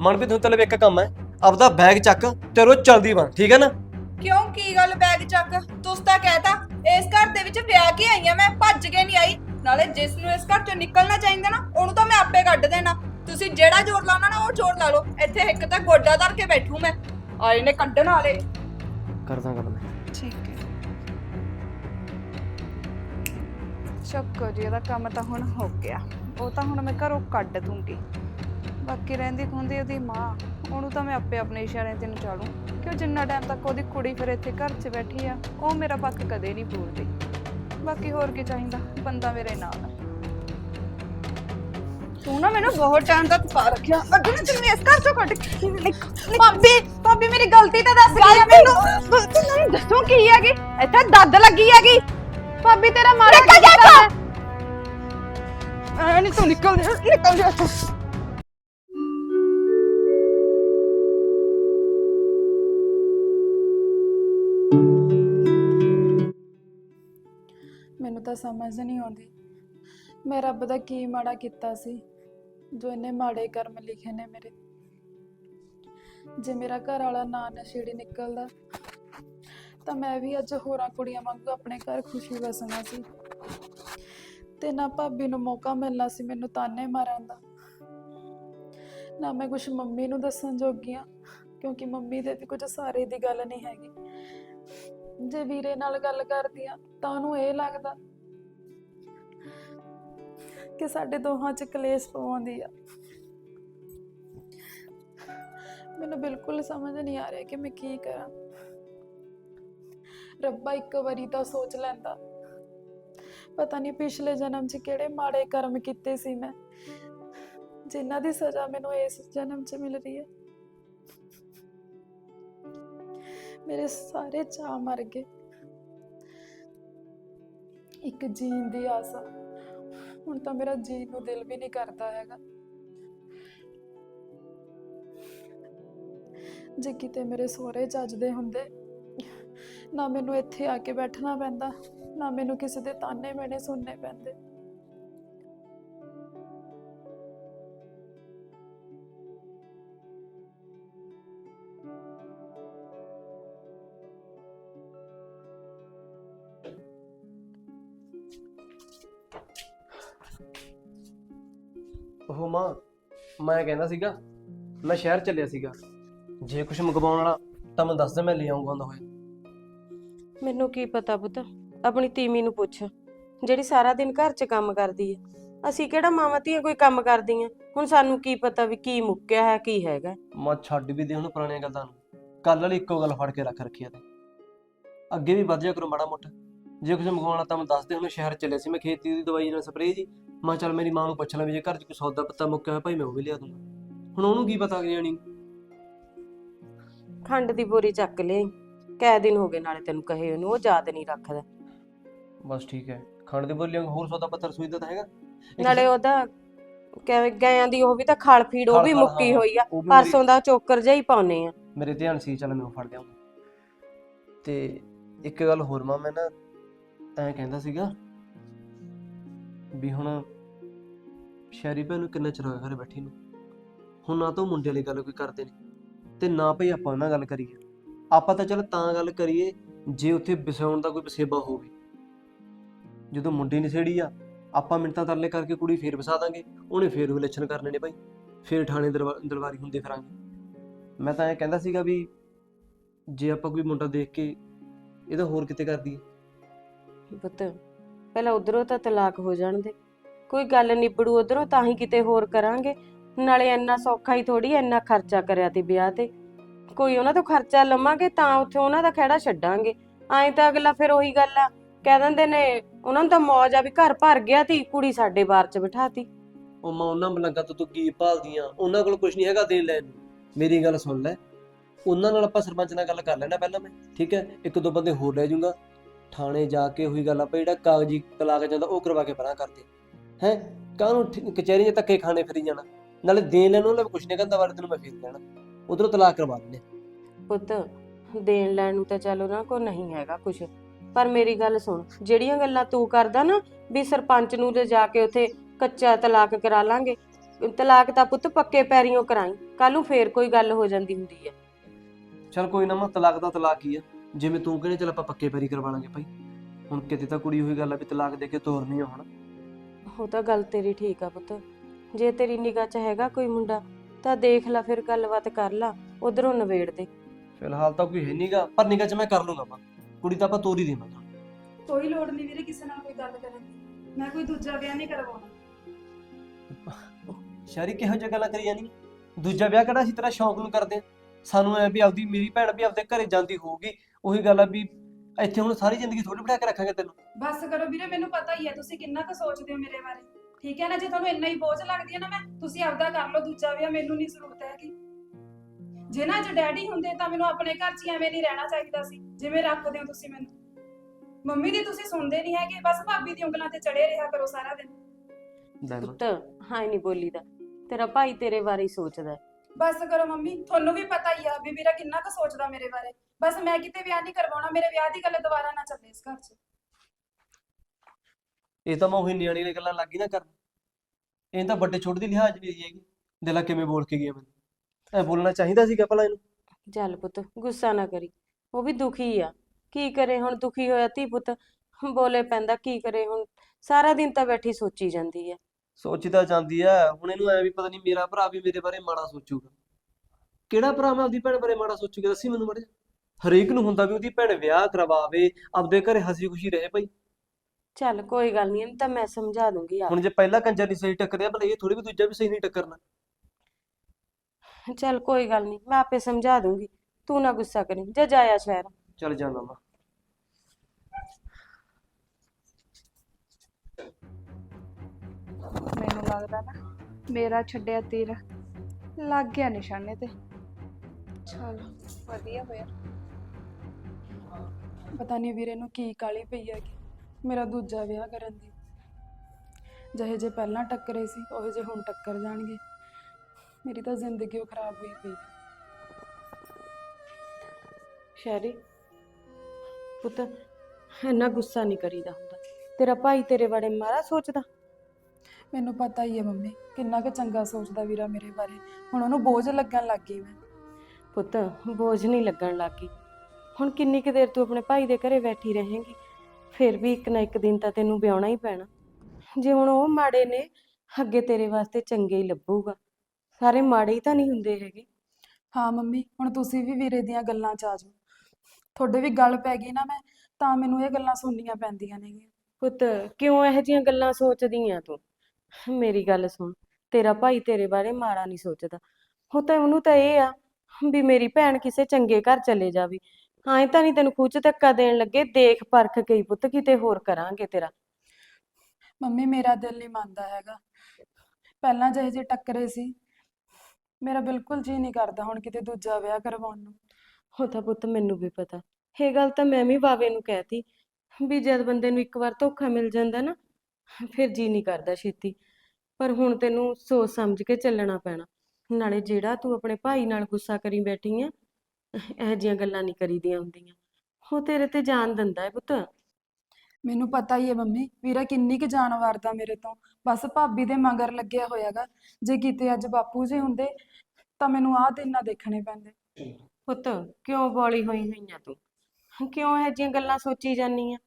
ਮਨਪ੍ਰੀਤ ਹੁਣ ਤੇਰੇ ਇੱਕ ਕੰਮ ਹੈ। ਆਪਦਾ ਬੈਗ ਚੱਕ ਤੇ ਰੋ ਚਲਦੀ ਬਣ ਠੀਕ ਹੈ ਨਾ? ਕਿਉਂ? ਕੀ ਗੱਲ ਬੈਗ ਚੱਕ? ਤੁਸੀਂ ਤਾਂ ਕਹਿਤਾ ਇਸ ਘਰ ਦੇ ਵਿੱਚ ਵਿਆਹ ਕੇ ਆਈ ਆ ਮੈਂ ਭੱਜ ਕੇ ਨਹੀਂ ਆਈ। ਨਾਲੇ ਜਿਸ ਨੂੰ ਇਸ ਘਰ ਚੋਂ ਨਿਕਲਣਾ ਚਾਹੀਦਾ ਨਾ ਉਹਨੂੰ ਤਾਂ ਮੈਂ ਆਪੇ ਕੱਢ ਦੇਣਾ। ਤੁਸੀਂ ਜਿਹੜਾ ਜ਼ੋਰ ਲਾਉਣਾ ਨਾ ਉਹ ਜ਼ੋਰ ਲਾ ਲਓ। ਇੱਥੇ ਇੱਕ ਤਾਂ ਗੋਡਾ ਧਰ ਕੇ ਬੈਠੂ ਮੈਂ। ਆਏ ਨੇ ਕੱਢਣ ਵਾਲੇ। ਕਰਦਾ ਗੱਲ ਮੈਂ। ਠੀਕ ਹੈ। ਸ਼ੁਕਰ ਜੀ ਇਹਦਾ ਕੰਮ ਤਾਂ ਹੁਣ ਹੋ ਗਿਆ। ਉਹ ਤਾਂ ਹੁਣ ਮੈਂ ਘਰੋਂ ਕੱਢ ਦੂੰਗੀ। ਬਾਕੀ ਰਹਿੰਦੀ ਖੁੰਦੀ ਉਹਦੀ ਮਾਂ ਉਹਨੂੰ ਤਾਂ ਮੈਂ ਆਪੇ ਆਪਣੇ ਇਸ਼ਾਰਿਆਂ ਤੇ ਨਚਾਲੂ ਕਿਉਂ ਜਿੰਨਾ ਟਾਈਮ ਤੱਕ ਉਹਦੀ ਕੁੜੀ ਫਿਰ ਇੱਥੇ ਘਰ 'ਚ ਬੈਠੀ ਆ ਉਹ ਮੇਰਾ ਪੱਖ ਕਦੇ ਨਹੀਂ ਬੋਲਦੀ ਬਾਕੀ ਹੋਰ ਕੀ ਚਾਹੀਦਾ? ਬੰਦਾ ਮੇਰੇ ਨਾਲ ਆ। ਤੂੰ ਨਾ ਮੈਨੂੰ ਬਹੁਤ ਟਾਈਮ ਤੱਕ ਪਾ ਰੱਖਿਆ। ਅੱਗੇ ਨਾ ਤੈਨੂੰ ਇਸ ਘਰ ਚੋਂ ਕੱਢ ਕੇ ਭਾਬੀ ਭਾਬੀ ਮੇਰੀ ਗਲਤੀ ਤਾਂ ਦੱਸ ਕੀ ਹੈ ਮੈਨੂੰ। ਗਲਤੀ ਨਹੀਂ ਦੱਸੋ ਕੀ ਹੈਗੀ? ਇੱਥੇ ਦੱਦ ਲੱਗੀ ਹੈਗੀ। ਭਾਬੀ ਤੇਰਾ ਮਾਰਾ ਨਿਕਲ ਜਾ ਐ ਨਹੀਂ ਤੂੰ ਨਿਕਲ ਜਾ ਨਿਕਲ ਜਾ ਮੈਨੂੰ ਤਾਂ ਸਮਝ ਨਹੀਂ ਆਉਂਦੀ। ਮੈਂ ਰੱਬ ਦਾ ਕੀ ਮਾੜਾ ਕੀਤਾ ਸੀ, ਜੋ ਇੰਨੇ ਮਾੜੇ ਕਰਮ ਲਿਖੇ ਨੇ ਮੇਰੇ। ਜੇ ਮੇਰਾ ਘਰ ਵਾਲਾ ਨਾ ਨਸ਼ੇੜੀ ਨਿਕਲਦਾ, ਤਾਂ ਮੈਂ ਵੀ ਅੱਜ ਹੋਰਾਂ ਕੁੜੀਆਂ ਵਾਂਗੂ ਆਪਣੇ ਘਰ ਖੁਸ਼ੀ ਵਸਣਾ ਸੀ। ਤੇ ਨਾ ਭਾਬੀ ਨੂੰ ਮੌਕਾ ਮਿਲਣਾ ਸੀ ਮੈਨੂੰ ਤਾਨੇ ਮਾਰਨ ਦਾ। ਨਾ ਮੈਂ ਕੁਝ ਮੰਮੀ ਨੂੰ ਦੱਸਣ ਜੋਗੀ ਹਾਂ ਕਿਉਂਕਿ ਮੰਮੀ ਦੇ ਵੀ ਕੁਝ ਸਾਰੇ ਦੀ ਗੱਲ ਨਹੀਂ ਹੈਗੀ। ਜੇ ਵੀਰੇ ਨਾਲ ਗੱਲ ਕਰਦੀ ਆ, ਤਾਂ ਉਹਨੂੰ ਇਹ ਲੱਗਦਾ ਕਿ ਸਾਡੇ ਦੋਹਾਂ 'ਚ ਕਲੇਸ਼ ਪਵਾਉਂਦੀ ਆ। ਮੈਨੂੰ ਬਿਲਕੁਲ ਸਮਝ ਨਹੀਂ ਆ ਰਿਹਾ ਕਿ ਮੈਂ ਕੀ ਕਰਾਂ। ਰੱਬਾ ਇੱਕ ਵਾਰੀ ਤਾਂ ਸੋਚ ਲੈਂਦਾ। ਪਤਾ ਨਹੀਂ ਪਿਛਲੇ ਜਨਮ 'ਚ ਕਿਹੜੇ ਮਾੜੇ ਕਰਮ ਕੀਤੇ ਸੀ ਮੈਂ। ਜਿਨ੍ਹਾਂ ਦੀ ਸਜ਼ਾ ਮੈਨੂੰ ਇਸ ਜਨਮ 'ਚ ਮਿਲ ਰਹੀ ਹੈ। ਮੇਰੇ ਸਾਰੇ ਚਾਅ ਮਰ ਗਏ। ਇੱਕ ਜੀਣ ਦੀ ਆਸਾ ਹੁਣ ਤਾਂ ਮੇਰਾ ਜੀਣ ਨੂੰ ਦਿਲ ਵੀ ਨਹੀਂ ਕਰਦਾ ਹੈਗਾ। ਜੇ ਕਿਤੇ ਮੇਰੇ ਸਹੁਰੇ ਚੱਜਦੇ ਹੁੰਦੇ, ਨਾ ਮੈਨੂੰ ਇੱਥੇ ਆ ਕੇ ਬੈਠਣਾ ਪੈਂਦਾ, ਨਾ ਮੈਨੂੰ ਕਿਸੇ ਦੇ ਤਾਨੇ ਮੈਨੇ ਸੁਣਨੇ ਪੈਂਦੇ। ਮੈਂ ਕਹਿੰਦਾ ਸੀਗਾ ਮੈਂ ਸ਼ਹਿਰ ਚੱਲਿਆ ਸੀਗਾ। ਜੇ ਕੁਝ ਮੰਗਵਾਉਣ ਵਾਲਾ ਤਾਂ ਮੈਂ ਦੱਸ ਦੇ ਮੈਂ ਲੈ ਆਉਂਗਾ ਹੁੰਦਾ ਹੋਇਆ। ਮੈਨੂੰ ਕੀ ਪਤਾ ਪੁੱਤ ਆਪਣੀ ਤੀਮੀ ਨੂੰ ਪੁੱਛ। ਜਿਹੜੀ ਸਾਰਾ ਦਿਨ ਘਰ 'ਚ ਕੰਮ ਕਰਦੀ ਹੈ ਅਸੀਂ ਕਿਹੜਾ ਮਾਵਾਂ ਧੀਆਂ ਕੋਈ ਕੰਮ ਕਰਦੀਆਂ? ਹੁਣ ਸਾਨੂੰ ਕੀ ਪਤਾ ਵੀ ਕੀ ਮੁੱਕਿਆ ਹੈ ਕੀ ਹੈਗਾ। ਮਾਂ ਛੱਡ ਵੀ ਦੇ ਹੁਣ ਪੁਰਾਣੀਆਂ ਗੱਲਾਂ ਨੂੰ। ਕੱਲ ਵਾਲੀ ਇੱਕੋ ਗੱਲ ਫੜ ਕੇ ਰੱਖ ਰੱਖੀ ਆ ਤੇ ਅੱਗੇ ਵੀ ਵੱਧ ਜਾ ਕਰੋ ਮਾੜਾ ਮੋਟਾ। ਜੇ ਕੁਝ ਮੰਗਵਾਉਣਾ ਤਾਂ ਮੈਂ ਦੱਸ ਦੇ ਹੁਣ ਸ਼ਹਿਰ ਚੱਲਿਆ ਸੀ। ਮੈਂ ਖੇਤੀ ਦੀ ਦਵਾਈ ਨਾਲ ਸਪਰੇਅ ਜੀ। ਮੈਂ ਚੱਲ ਮੇਰੀ ਮਾਂ ਨੂੰ ਪੁੱਛ ਲਾਂ ਵੀ ਜੇ ਘਰ 'ਚ ਕੋਈ ਸੌਦਾ ਪੱਤਾ ਮੁੱਕਿਆ ਹੋਇਆ ਭਾਈ ਮੈਂ ਉਹ ਵੀ ਲਿਆ ਦੂੰਗਾ। ਹੁਣ ਉਹਨੂੰ ਕੀ ਪਤਾ ਕਿ ਜਾਣੀ ਖੰਡ ਦੀ ਬੋਰੀ ਚੱਕ ਲਈ। ਕੈ ਦਿਨ ਹੋ ਗਏ ਨਾਲੇ ਤੈਨੂੰ ਕਹੇ ਉਹਨੂੰ ਉਹ ਯਾਦ ਨਹੀਂ ਰੱਖਦਾ। ਬਸ ਠੀਕ ਹੈ। ਖੰਡ ਦੇ ਬੋਲੀਆਂ ਹੋਰ ਸੌਦਾ ਪੱਤਾ ਰਸੋਈ ਦਾ ਤਾਂ ਹੈਗਾ। ਇੱਕ ਨਾਲੇ ਉਹਦਾ ਕਿਵੇਂ ਗਾਇਆਂ ਦੀ ਉਹ ਵੀ ਤਾਂ ਖਾਲ ਫੀਡ ਉਹ ਖਲ- ਵੀ ਖਲ, ਮੁੱਕੀ ਹਾਂ, ਹੋਈ ਆ। ਉਹ ਵੀ ਮੇਰੀ- ਪਰਸੋਂ ਦਾ ਚੋਕਰ ਜਿਹਾ ਹੀ ਪਾਉਨੇ ਆ। ਮੇਰੇ ਧਿਆਨ ਸੀ ਚੱਲ ਮੈਂ ਉਹ ਫੜ ਲਿਆਉਂਗਾ ਤੇ ਇੱਕ ਗੱਲ ਹੋਰ ਮਾਂ ਮੈਂ ਨਾ ਐਂ ਕਹਿੰਦਾ ਸੀਗਾ ਵੀ ਹੁਣ ਸ਼ਹਿਰੀ ਭੈਣ ਨੂੰ ਕਿੰਨਾ ਚਿਰ ਹੋਇਆ ਘਰੇ ਬੈਠੀ ਨੂੰ? ਹੁਣ ਨਾ ਤਾਂ ਉਹ ਮੁੰਡੇ ਵਾਲੀ ਗੱਲ ਕੋਈ ਕਰਦੇ ਨੇ ਤੇ ਨਾ ਭਈ ਆਪਾਂ ਉਹਨਾਂ ਗੱਲ ਕਰੀਏ। ਆਪਾਂ ਤਾਂ ਚੱਲ ਤਾਂ ਗੱਲ ਕਰੀਏ ਜੇ ਉੱਥੇ ਵਸਾਉਣ ਦਾ ਕੋਈ ਵਸੇਬਾ ਹੋਵੇ। ਜਦੋਂ ਮੁੰਡੇ ਨੇ ਛੇੜੀ ਆ, ਆਪਾਂ ਮਿੰਟਾਂ ਤਰਲੇ ਕਰਕੇ ਕੁੜੀ ਫੇਰ ਵਸਾ ਦਾਂਗੇ, ਉਹਨੇ ਫੇਰ ਉਹ ਕਰਨੇ ਨੇ ਭਾਈ ਫੇਰ ਠਾਣੇ ਦਰਬਾ- ਦਰਬਾਰੀ ਹੁੰਦੇ ਫਿਰਾਂਗੇ। ਮੈਂ ਤਾਂ ਇਹ ਕਹਿੰਦਾ ਸੀਗਾ ਵੀ ਜੇ ਆਪਾਂ ਕੋਈ ਮੁੰਡਾ ਦੇਖ ਕੇ ਇਹਦਾ ਹੋਰ ਕਿਤੇ ਕਰ ਦਈਏ। ਪੁੱਤ, ਪਹਿਲਾਂ ਉਧਰੋਂ ਤਾਂ ਤਲਾਕ ਹੋ ਜਾਣ ਦੇ। ਕੋਈ ਗੱਲ ਨਿਬੜੂ ਉਧਰੋਂ ਤਾਂ ਹੀ ਕਿਤੇ ਹੋਰ ਕਰਾਂਗੇ। ਨਾਲੇ ਇੰਨਾ ਸੌਖਾ ਹੀ ਥੋੜੀ ਇੰਨਾ ਖਰਚਾ ਕਰਿਆ ਤੇ ਵਿਆਹ ਤੇ। ਕੋਈ ਉਹਨਾਂ ਤੋਂ ਖਰਚਾ ਲਵਾਂਗੇ ਤਾਂ ਉੱਥੇ ਉਹਨਾਂ ਦਾ ਖਹਿੜਾ ਛੱਡਾਂਗੇ। ਐਂ ਤਾਂ ਅਗਲਾ ਫਿਰ ਉਹੀ ਗੱਲ ਆ, ਕਹਿ ਦਿੰਦੇ ਨੇ ਉਹਨਾਂ ਨੂੰ ਤਾਂ ਮੌਜ ਆ ਵੀ ਘਰ ਭਰ ਗਿਆ ਤੀ, ਕੁੜੀ ਸਾਡੇ ਬਾਰ ਚ ਬਿਠਾਤੀ। ਉਹ ਮੈਂ, ਉਹਨਾਂ ਮਲੰਗਾ ਤੋਂ ਤੂੰ ਕੀ ਭਾਲਦੀਆਂ? ਉਹਨਾਂ ਕੋਲ ਕੁਝ ਨਹੀਂ ਹੈਗਾ ਦੇਣ ਲੈਣ ਨੂੰ। ਮੇਰੀ ਗੱਲ ਸੁਣ ਲੈ, ਉਹਨਾਂ ਨਾਲ ਆਪਾਂ ਸਰਪੰਚ ਨਾਲ ਗੱਲ ਕਰ ਲੈਣਾ ਪਹਿਲਾਂ ਮੈਂ, ਠੀਕ ਹੈ? ਇੱਕ ਦੋ ਬੰਦੇ ਹੋਰ ਲੈ ਜਾਊਂਗਾ। ਥਾਣੇ ਜਾ ਕੇ ਉਹੀ ਗੱਲ ਆਪਾਂ ਜਿਹੜਾ ਕਾਗਜ਼ੀ ਤਲਾਕ ਜਾਂਦਾ ਉਹ ਕਰਵਾ ਕੇ ਪਰਾਂ ਕਰਦੇ। ਹੈ ਕਾਹਨੂੰ ਕਚਹਿਰੀ 'ਚ ਧੱਕੇ ਖਾਣੇ ਫਿਰੀ ਜਾਣਾ। ਨਾਲੇ ਦੇਣ ਲੈਣ ਨੂੰ ਕੁਝ ਨਹੀਂ ਕਹਿੰਦਾ ਵਾਲੇ ਤੈਨੂੰ ਮੈਂ ਫੇਰ ਕਹਿਣਾ। ਉਧਰੋਂ ਤਲਾਕ ਕਰਵਾ ਲੈਣੇ ਪੁੱਤ ਦੇਣ ਲੈਣ ਨੂੰ ਤਾਂ ਚੱਲ ਉਹਨਾਂ ਕੋਲ ਨਹੀਂ ਹੈਗਾ ਕੁਝ ਪਰ ਮੇਰੀ ਗੱਲ ਸੁਣ ਜਿਹੜੀਆਂ ਗੱਲਾਂ ਤੂੰ ਕਰਦਾ ਨਾ ਵੀ ਸਰਪੰਚ ਨੂੰ ਲੈ ਜਾ ਕੇ ਉਥੇ ਕੱਚਾ ਤਲਾਕ ਕਰਾ ਲਾਂਗੇ ਤਲਾਕ ਤਾਂ ਪੁੱਤ ਪੱਕੇ ਪੈਰੀਂ ਕਰਾਈ। ਕੱਲ ਨੂੰ ਫੇਰ ਕੋਈ ਗੱਲ ਹੋ ਜਾਂਦੀ ਹੁੰਦੀ ਹੈ ਚਲ ਕੋਈ ਨਾ ਮੈਂ ਤਲਾਕ ਦਾ ਤਲਾਕ ਹੀ ਆ। ਜਿਵੇਂ ਤੂੰ ਕਹਿੰਦੇ ਚਲ ਆਪਾਂ ਪੱਕੇ ਪੈਰੀ ਕਰਵਾ ਲਾਂਗੇ ਭਾਈ। ਹੁਣ ਕਿਤੇ ਤਾਂ ਕੁੜੀ ਹੋਈ ਗੱਲ ਆ ਵੀ ਤਲਾਕ ਦੇ ਕੇ ਤੋਰਨੀ ਆ ਹੁਣ। ਉਹ ਤਾਂ ਗੱਲ ਤੇਰੀ ਠੀਕ ਆ ਪੁੱਤ। ਜੇ ਤੇਰੀ ਨਿਗਾਹ 'ਚ ਹੈਗਾ ਕੋਈ ਮੁੰਡਾ ਤਾਂ ਦੇਖ ਲੈ ਫਿਰ ਗੱਲਬਾਤ ਕਰ ਲਾ ਉਧਰੋਂ ਨਵੇੜ ਦੇ। ਫਿਲਹਾਲ ਤਾਂ ਕੋਈ ਹੈ ਨਹੀਂਗਾ ਪਰ ਨਿਗਾਹ 'ਚ ਮੈਂ ਕਰ ਲੂੰਗਾ ਆਪਾਂ। ਕੁੜੀ ਤਾਂ ਆਪਾਂ ਤੋਰ ਦੇਵਾਂਗੇ। ਕੋਈ ਲੋੜ ਨਹੀਂ ਵੀਰੇ ਕਿਸੇ ਨਾਲ ਕੋਈ ਗੱਲ ਕਰਨ ਦੀ। ਮੈਂ ਕੋਈ ਦੂਜਾ ਵਿਆਹ ਨਹੀਂ ਕਰਵਾਉਣਾ। ਸ਼ਾਰੀ ਕਿਹੋ ਜਿਹਾ ਗੱਲਾਂ ਕਰੀ ਜਾਨੀ? ਦੂਜਾ ਵਿਆਹ ਕਿਹੜਾ ਅਸੀਂ ਤੇਰਾ ਸ਼ੌਂਕ ਨੂੰ ਕਰਦੇ ਆ ਸਾਨੂੰ ਐ ਵੀ ਆਪਦੀ ਮੇਰੀ ਭੈਣ ਵੀ ਆਪਦੇ ਘਰੇ ਜਾਂਦੀ ਹੋਊਗੀ। ਉਹੀ ਗੱਲ ਆ ਵੀ ਇੱਥੇ ਹੁਣ ਸਾਰੀ ਜ਼ਿੰਦਗੀ ਥੋੜੀ ਬਿਠਾ ਕੇ ਰੱਖਾਂਗੇ ਤੈਨੂੰ। ਬਸ ਕਰੋ ਵੀਰੇ ਮੈਨੂੰ ਪਤਾ ਹੀ ਹੈ ਤੁਸੀਂ ਕਿੰਨਾ ਕੁ ਸੋਚਦੇ ਹੋ ਮੇਰੇ ਬਾਰੇ। ਠੀਕ ਹੈ ਨਾ ਜੇ ਤੁਹਾਨੂੰ ਇੰਨਾ ਹੀ ਬੋਝ ਲੱਗਦੀ ਹੈ ਨਾ ਮੈਂ ਤੁਸੀਂ ਆਪਦਾ ਕਰ ਲਓ ਦੂਜਾ ਵਿਆਹ ਮੈਨੂੰ ਨਹੀਂ ਜ਼ਰੂਰਤ ਹੈਗੀ। ਜੇ ਨਾ ਜੇ ਡੈਡੀ ਹੁੰਦੇ ਤਾਂ ਮੈਨੂੰ ਆਪਣੇ ਘਰ 'ਚ ਹੀ ਐਵੇਂ ਨਹੀਂ ਰਹਿਣਾ ਚਾਹੀਦਾ ਸੀ ਜਿਵੇਂ ਰੱਖਦੇ ਹੋ ਤੁਸੀਂ ਮੈਨੂੰ। ਮੰਮੀ ਦੀ ਤੁਸੀਂ ਸੁਣਦੇ ਨਹੀਂ ਹੈਗੇ ਬਸ ਭਾਬੀ ਦੀ ਉਂਗਲਾਂ ਤੇ ਚੜੇ ਰਿਹਾ ਕਰੋ ਸਾਰਾ ਦਿਨ। ਪੁੱਤ ਹਾਂ ਨਹੀਂ ਬੋਲੀਦਾ। ਤੇਰਾ ਭਾਈ ਤੇਰੇ ਬਾਰੇ ਹੀ ਸੋਚਦਾ ਹੈ। ਬਸ ਕਰੋ ਮੰਮੀ ਤੁਹਾਨੂੰ ਵੀ ਪਤਾ ਹੀ ਆ ਵੀ ਵੀਰਾ ਕਿੰਨਾ ਕੁ ਸੋਚਦਾ ਮੇਰੇ ਬਾਰੇ। ਬਸ ਮੈਂ ਕਿਤੇ ਵਿਆਹ ਨਹੀਂ ਕਰਵਾਉਣਾ ਮੇਰੇ ਵਿਆਹ ਦੀ ਗੱਲ ਦੁਬਾਰਾ ਨਾ ਚੱਲੇ ਇਸ ਘਰ 'ਚ। ਇਹ ਤਾਂ ਮੈਂ ਉਹੀ ਨਿਆਣੀ ਨੇ ਗੱਲਾਂ ਲੱਗੀ ਨਾ ਕਰਨ। ਇਹ ਤਾਂ ਵੱਡੇ ਛੋਟੇ ਦੀ ਲਿਹਾਜ਼ ਨਹੀਂ ਰਹੀ ਹੈਗੀ। ਦਿਲਾ ਕਿਵੇਂ ਬੋਲ ਕੇ ਗਿਆ ਮੈਨੂੰ। ਐ ਬੋਲਣਾ ਚਾਹੀਦਾ ਸੀਗਾ ਭਲਾ ਇਹਨੂੰ। ਚੱਲ ਪੁੱਤ ਗੁੱਸਾ ਨਾ ਕਰੀ। ਉਹ ਵੀ ਦੁਖੀ ਆ। ਕੀ ਕਰੇ ਹੁਣ ਦੁਖੀ ਹੋਇਆ ਧੀ ਪੁੱਤ? ਬੋਲੇ ਪੈਂਦਾ ਕੀ ਕਰੇ ਹੁਣ। ਸਾਰਾ ਦਿਨ ਤਾਂ ਬੈਠੀ ਸੋਚੀ ਜਾਂਦੀ ਹੈ ਸੋਚੀ ਤਾਂ ਜਾਂਦੀ ਐ ਹੁਣ ਇਹਨੂੰ ਐ ਵੀ ਪਤਾ ਨਹੀਂ ਮੇਰਾ ਭਰਾ ਵੀ ਮੇਰੇ ਬਾਰੇ ਮਾੜਾ ਸੋਚੂਗਾ। ਕਿਹੜਾ ਭਰਾ ਮੈਂ ਆਪਦੀ ਭੈਣ ਬਾਰੇ ਮਾੜਾ ਸੋਚੂਗਾ ਦੱਸੀ ਮੈਨੂੰ ਮਾੜਾ। ਹਰੇਕ ਨੂੰ ਹੁੰਦਾ ਵੀ ਉਹਦੀ ਭੈਣ ਵਿਆਹ ਕਰਵਾਵੇ ਆਪਦੇ ਘਰੇ ਹੱਸੀ ਖੁਸ਼ੀ ਰਹੇ ਭਾਈ। ਚੱਲ ਕੋਈ ਗੱਲ ਨਹੀਂ ਇਹਨੂੰ ਤਾਂ ਮੈਂ ਸਮਝਾ ਦੂੰਗੀ ਆ ਹੁਣ ਜੇ ਪਹਿਲਾ ਕੰਜਰ ਨਹੀਂ ਸਹੀ ਟੱਕਰਿਆ ਭਲਾ ਇਹ ਥੋੜੀ ਵੀ ਦੂਜਾ ਵੀ ਸਹੀ ਨਹੀਂ ਟੱਕਰਨਾ। ਚੱਲ ਕੋਈ ਗੱਲ ਨਹੀਂ ਮੈਂ ਆਪੇ ਸਮਝਾ ਦੂੰਗੀ। ਤੂੰ ਨਾ ਗੁੱਸਾ ਕਰੀ ਜਾ ਜਾਇਆ ਸ਼ਹਿਰ। ਚੱਲ ਜਾਣਾ ਮੈਂ। ਮੈਨੂੰ ਲੱਗਦਾ ਨਾ, ਮੇਰਾ ਛੱਡਿਆ ਤੀਰ। ਲੱਗ ਗਿਆ ਨਿਸ਼ਾਨੇ ਤੇ। ਚਲ, ਵਧੀਆ ਹੋਇਆ। ਪਤਾ ਨਹੀਂ ਵੀਰੇ ਨੂੰ ਕੀ ਕਾਲੀ ਪਈ ਹੈਗੀ। ਮੇਰਾ ਦੂਜਾ ਵਿਆਹ ਕਰਨ ਦੀ। ਜਿਹੇ ਜੇ ਪਹਿਲਾਂ ਟੱਕਰੇ ਸੀ, ਉਹੇ ਜੇ ਹੁਣ ਟੱਕਰ ਜਾਣਗੇ। ਮੇਰੀ ਤਾਂ ਜ਼ਿੰਦਗੀ ਉਹ ਖਰਾਬ ਹੋਈ ਪਈ। ਸ਼ੈਰੀ, ਪੁੱਤ, ਇੰਨਾ ਗੁੱਸਾ ਨਹੀਂ ਕਰੀਦਾ ਹੁੰਦਾ। ਤੇਰਾ ਭਾਈ ਤੇਰੇ ਬਾਰੇ ਮਾਰਾ ਸੋਚਦਾ। ਮੈਨੂੰ ਪਤਾ ਹੀ ਹੈ ਮੰਮੀ ਕਿੰਨਾ ਕੁ ਚੰਗਾ ਸੋਚਦਾ ਵੀਰਾ ਮੇਰੇ ਬਾਰੇ। ਹੁਣ ਉਹਨੂੰ ਬੋਝ ਲੱਗਣ ਲੱਗ ਗਈ ਮੈਂ। ਪੁੱਤ ਬੋਝ ਨਹੀਂ ਲੱਗਣ ਲੱਗੀ ਹੁਣ ਕਿੰਨੀ ਕੁ ਦੇਰ ਤੂੰ ਆਪਣੇ ਭਾਈ ਦੇ ਘਰੇ ਬੈਠੀ ਰਹੇਂਗੀ? ਫਿਰ ਵੀ ਇੱਕ ਨਾ ਇੱਕ ਦਿਨ ਤਾਂ ਤੈਨੂੰ ਵਿਆਹਣਾ ਹੀ ਪੈਣਾ। ਜੇ ਹੁਣ ਉਹ ਮਾੜੇ ਨੇ ਅੱਗੇ ਤੇਰੇ ਵਾਸਤੇ ਚੰਗੇ ਹੀ ਲੱਭੂਗਾ। ਸਾਰੇ ਮਾੜੇ ਹੀ ਤਾਂ ਨਹੀਂ ਹੁੰਦੇ ਹੈਗੇ। ਹਾਂ ਮੰਮੀ ਹੁਣ ਤੁਸੀਂ ਵੀ ਵੀਰੇ ਦੀਆਂ ਗੱਲਾਂ 'ਚ ਆ ਜਾਓ। ਤੁਹਾਡੇ ਵੀ ਗੱਲ ਪੈ ਗਈ ਨਾ ਮੈਂ ਤਾਂ ਮੈਨੂੰ ਇਹ ਗੱਲਾਂ ਸੁਣਨੀਆਂ ਪੈਂਦੀਆਂ ਨੇਗੀਆਂ। ਪੁੱਤ ਕਿਉਂ ਇਹੋ ਜਿਹੀਆਂ ਗੱਲਾਂ ਸੋਚਦੀ ਆ ਤੂੰ? ਮੇਰੀ ਗੱਲ ਸੁਣ ਤੇਰਾ ਭਾਈ ਤੇਰੇ ਬਾਰੇ ਮਾੜਾ ਨਹੀਂ ਸੋਚਦਾ। ਉਹ ਤਾਂ ਉਹਨੂੰ ਤਾਂ ਇਹ ਆ ਵੀ ਮੇਰੀ ਭੈਣ ਕਿਸੇ ਚੰਗੇ ਘਰ ਚਲੇ ਜਾਵੇ। ਐਂ ਤਾਂ ਨਹੀਂ ਤੈਨੂੰ ਖੂਚ ਧੱਕਾ ਦੇਣ ਲੱਗੇ ਦੇਖ ਪਰਖ ਕੇ ਹੀ ਪੁੱਤ ਕਿਤੇ ਹੋਰ ਕਰਾਂਗੇ ਤੇਰਾ। ਮੰਮੀ ਮੇਰਾ ਦਿਲ ਨਹੀਂ ਮੰਨਦਾ ਹੈਗਾ। ਪਹਿਲਾਂ ਜਿਹੇ ਜੇ ਟੱਕਰੇ ਸੀ ਮੇਰਾ ਬਿਲਕੁਲ ਜੀ ਨਹੀਂ ਕਰਦਾ ਹੁਣ ਕਿਤੇ ਦੂਜਾ ਵਿਆਹ ਕਰਵਾਉਣ ਨੂੰ। ਉਹ ਤਾਂ ਪੁੱਤ ਮੈਨੂੰ ਵੀ ਪਤਾ। ਇਹ ਗੱਲ ਤਾਂ ਮੈਂ ਵੀ ਬਾਵੇ ਨੂੰ ਕਹਿਤੀ ਵੀ ਜਦ ਬੰਦੇ ਨੂੰ ਇੱਕ ਵਾਰ ਧੋਖਾ ਮਿਲ ਜਾਂਦਾ ਨਾ ਫਿਰ ਜੀ ਨਹੀਂ ਕਰਦਾ ਛੇਤੀ। ਪਰ ਹੁਣ ਤੈਨੂੰ ਸੋਚ ਸਮਝ ਕੇ ਚੱਲਣਾ ਪੈਣਾ। ਨਾਲੇ ਜਿਹੜਾ ਤੂੰ ਆਪਣੇ ਭਾਈ ਨਾਲ ਗੁੱਸਾ ਕਰੀ ਬੈਠੀ ਆ ਇਹੋ ਜਿਹੀਆਂ ਗੱਲਾਂ ਨਹੀਂ ਕਰੀਦੀਆਂ ਹੁੰਦੀਆਂ। ਉਹ ਤੇਰੇ ਤੇ ਜਾਨ ਦਿੰਦਾ ਹੈ ਪੁੱਤ। ਮੈਨੂੰ ਪਤਾ ਹੀ ਹੈ ਮੰਮੀ ਵੀਰਾ ਕਿੰਨੀ ਕੁ ਜਾਨ ਵਾਰਦਾ ਮੇਰੇ ਤੋਂ। ਬਸ ਭਾਬੀ ਦੇ ਮਗਰ ਲੱਗਿਆ ਹੋਇਆਗਾ। ਜੇ ਕਿਤੇ ਅੱਜ ਬਾਪੂ ਜੀ ਹੁੰਦੇ ਤਾਂ ਮੈਨੂੰ ਆਹ ਦਿਨ ਨਾ ਦੇਖਣੇ ਪੈਂਦੇ। ਪੁੱਤ ਕਿਉਂ ਬੋਲੀ ਹੋਈ ਹੋਈ ਆ ਤੂੰ? ਕਿਉਂ ਇਹੋ ਜਿਹੀਆਂ ਗੱਲਾਂ ਸੋਚੀ ਜਾਨੀ ਆ?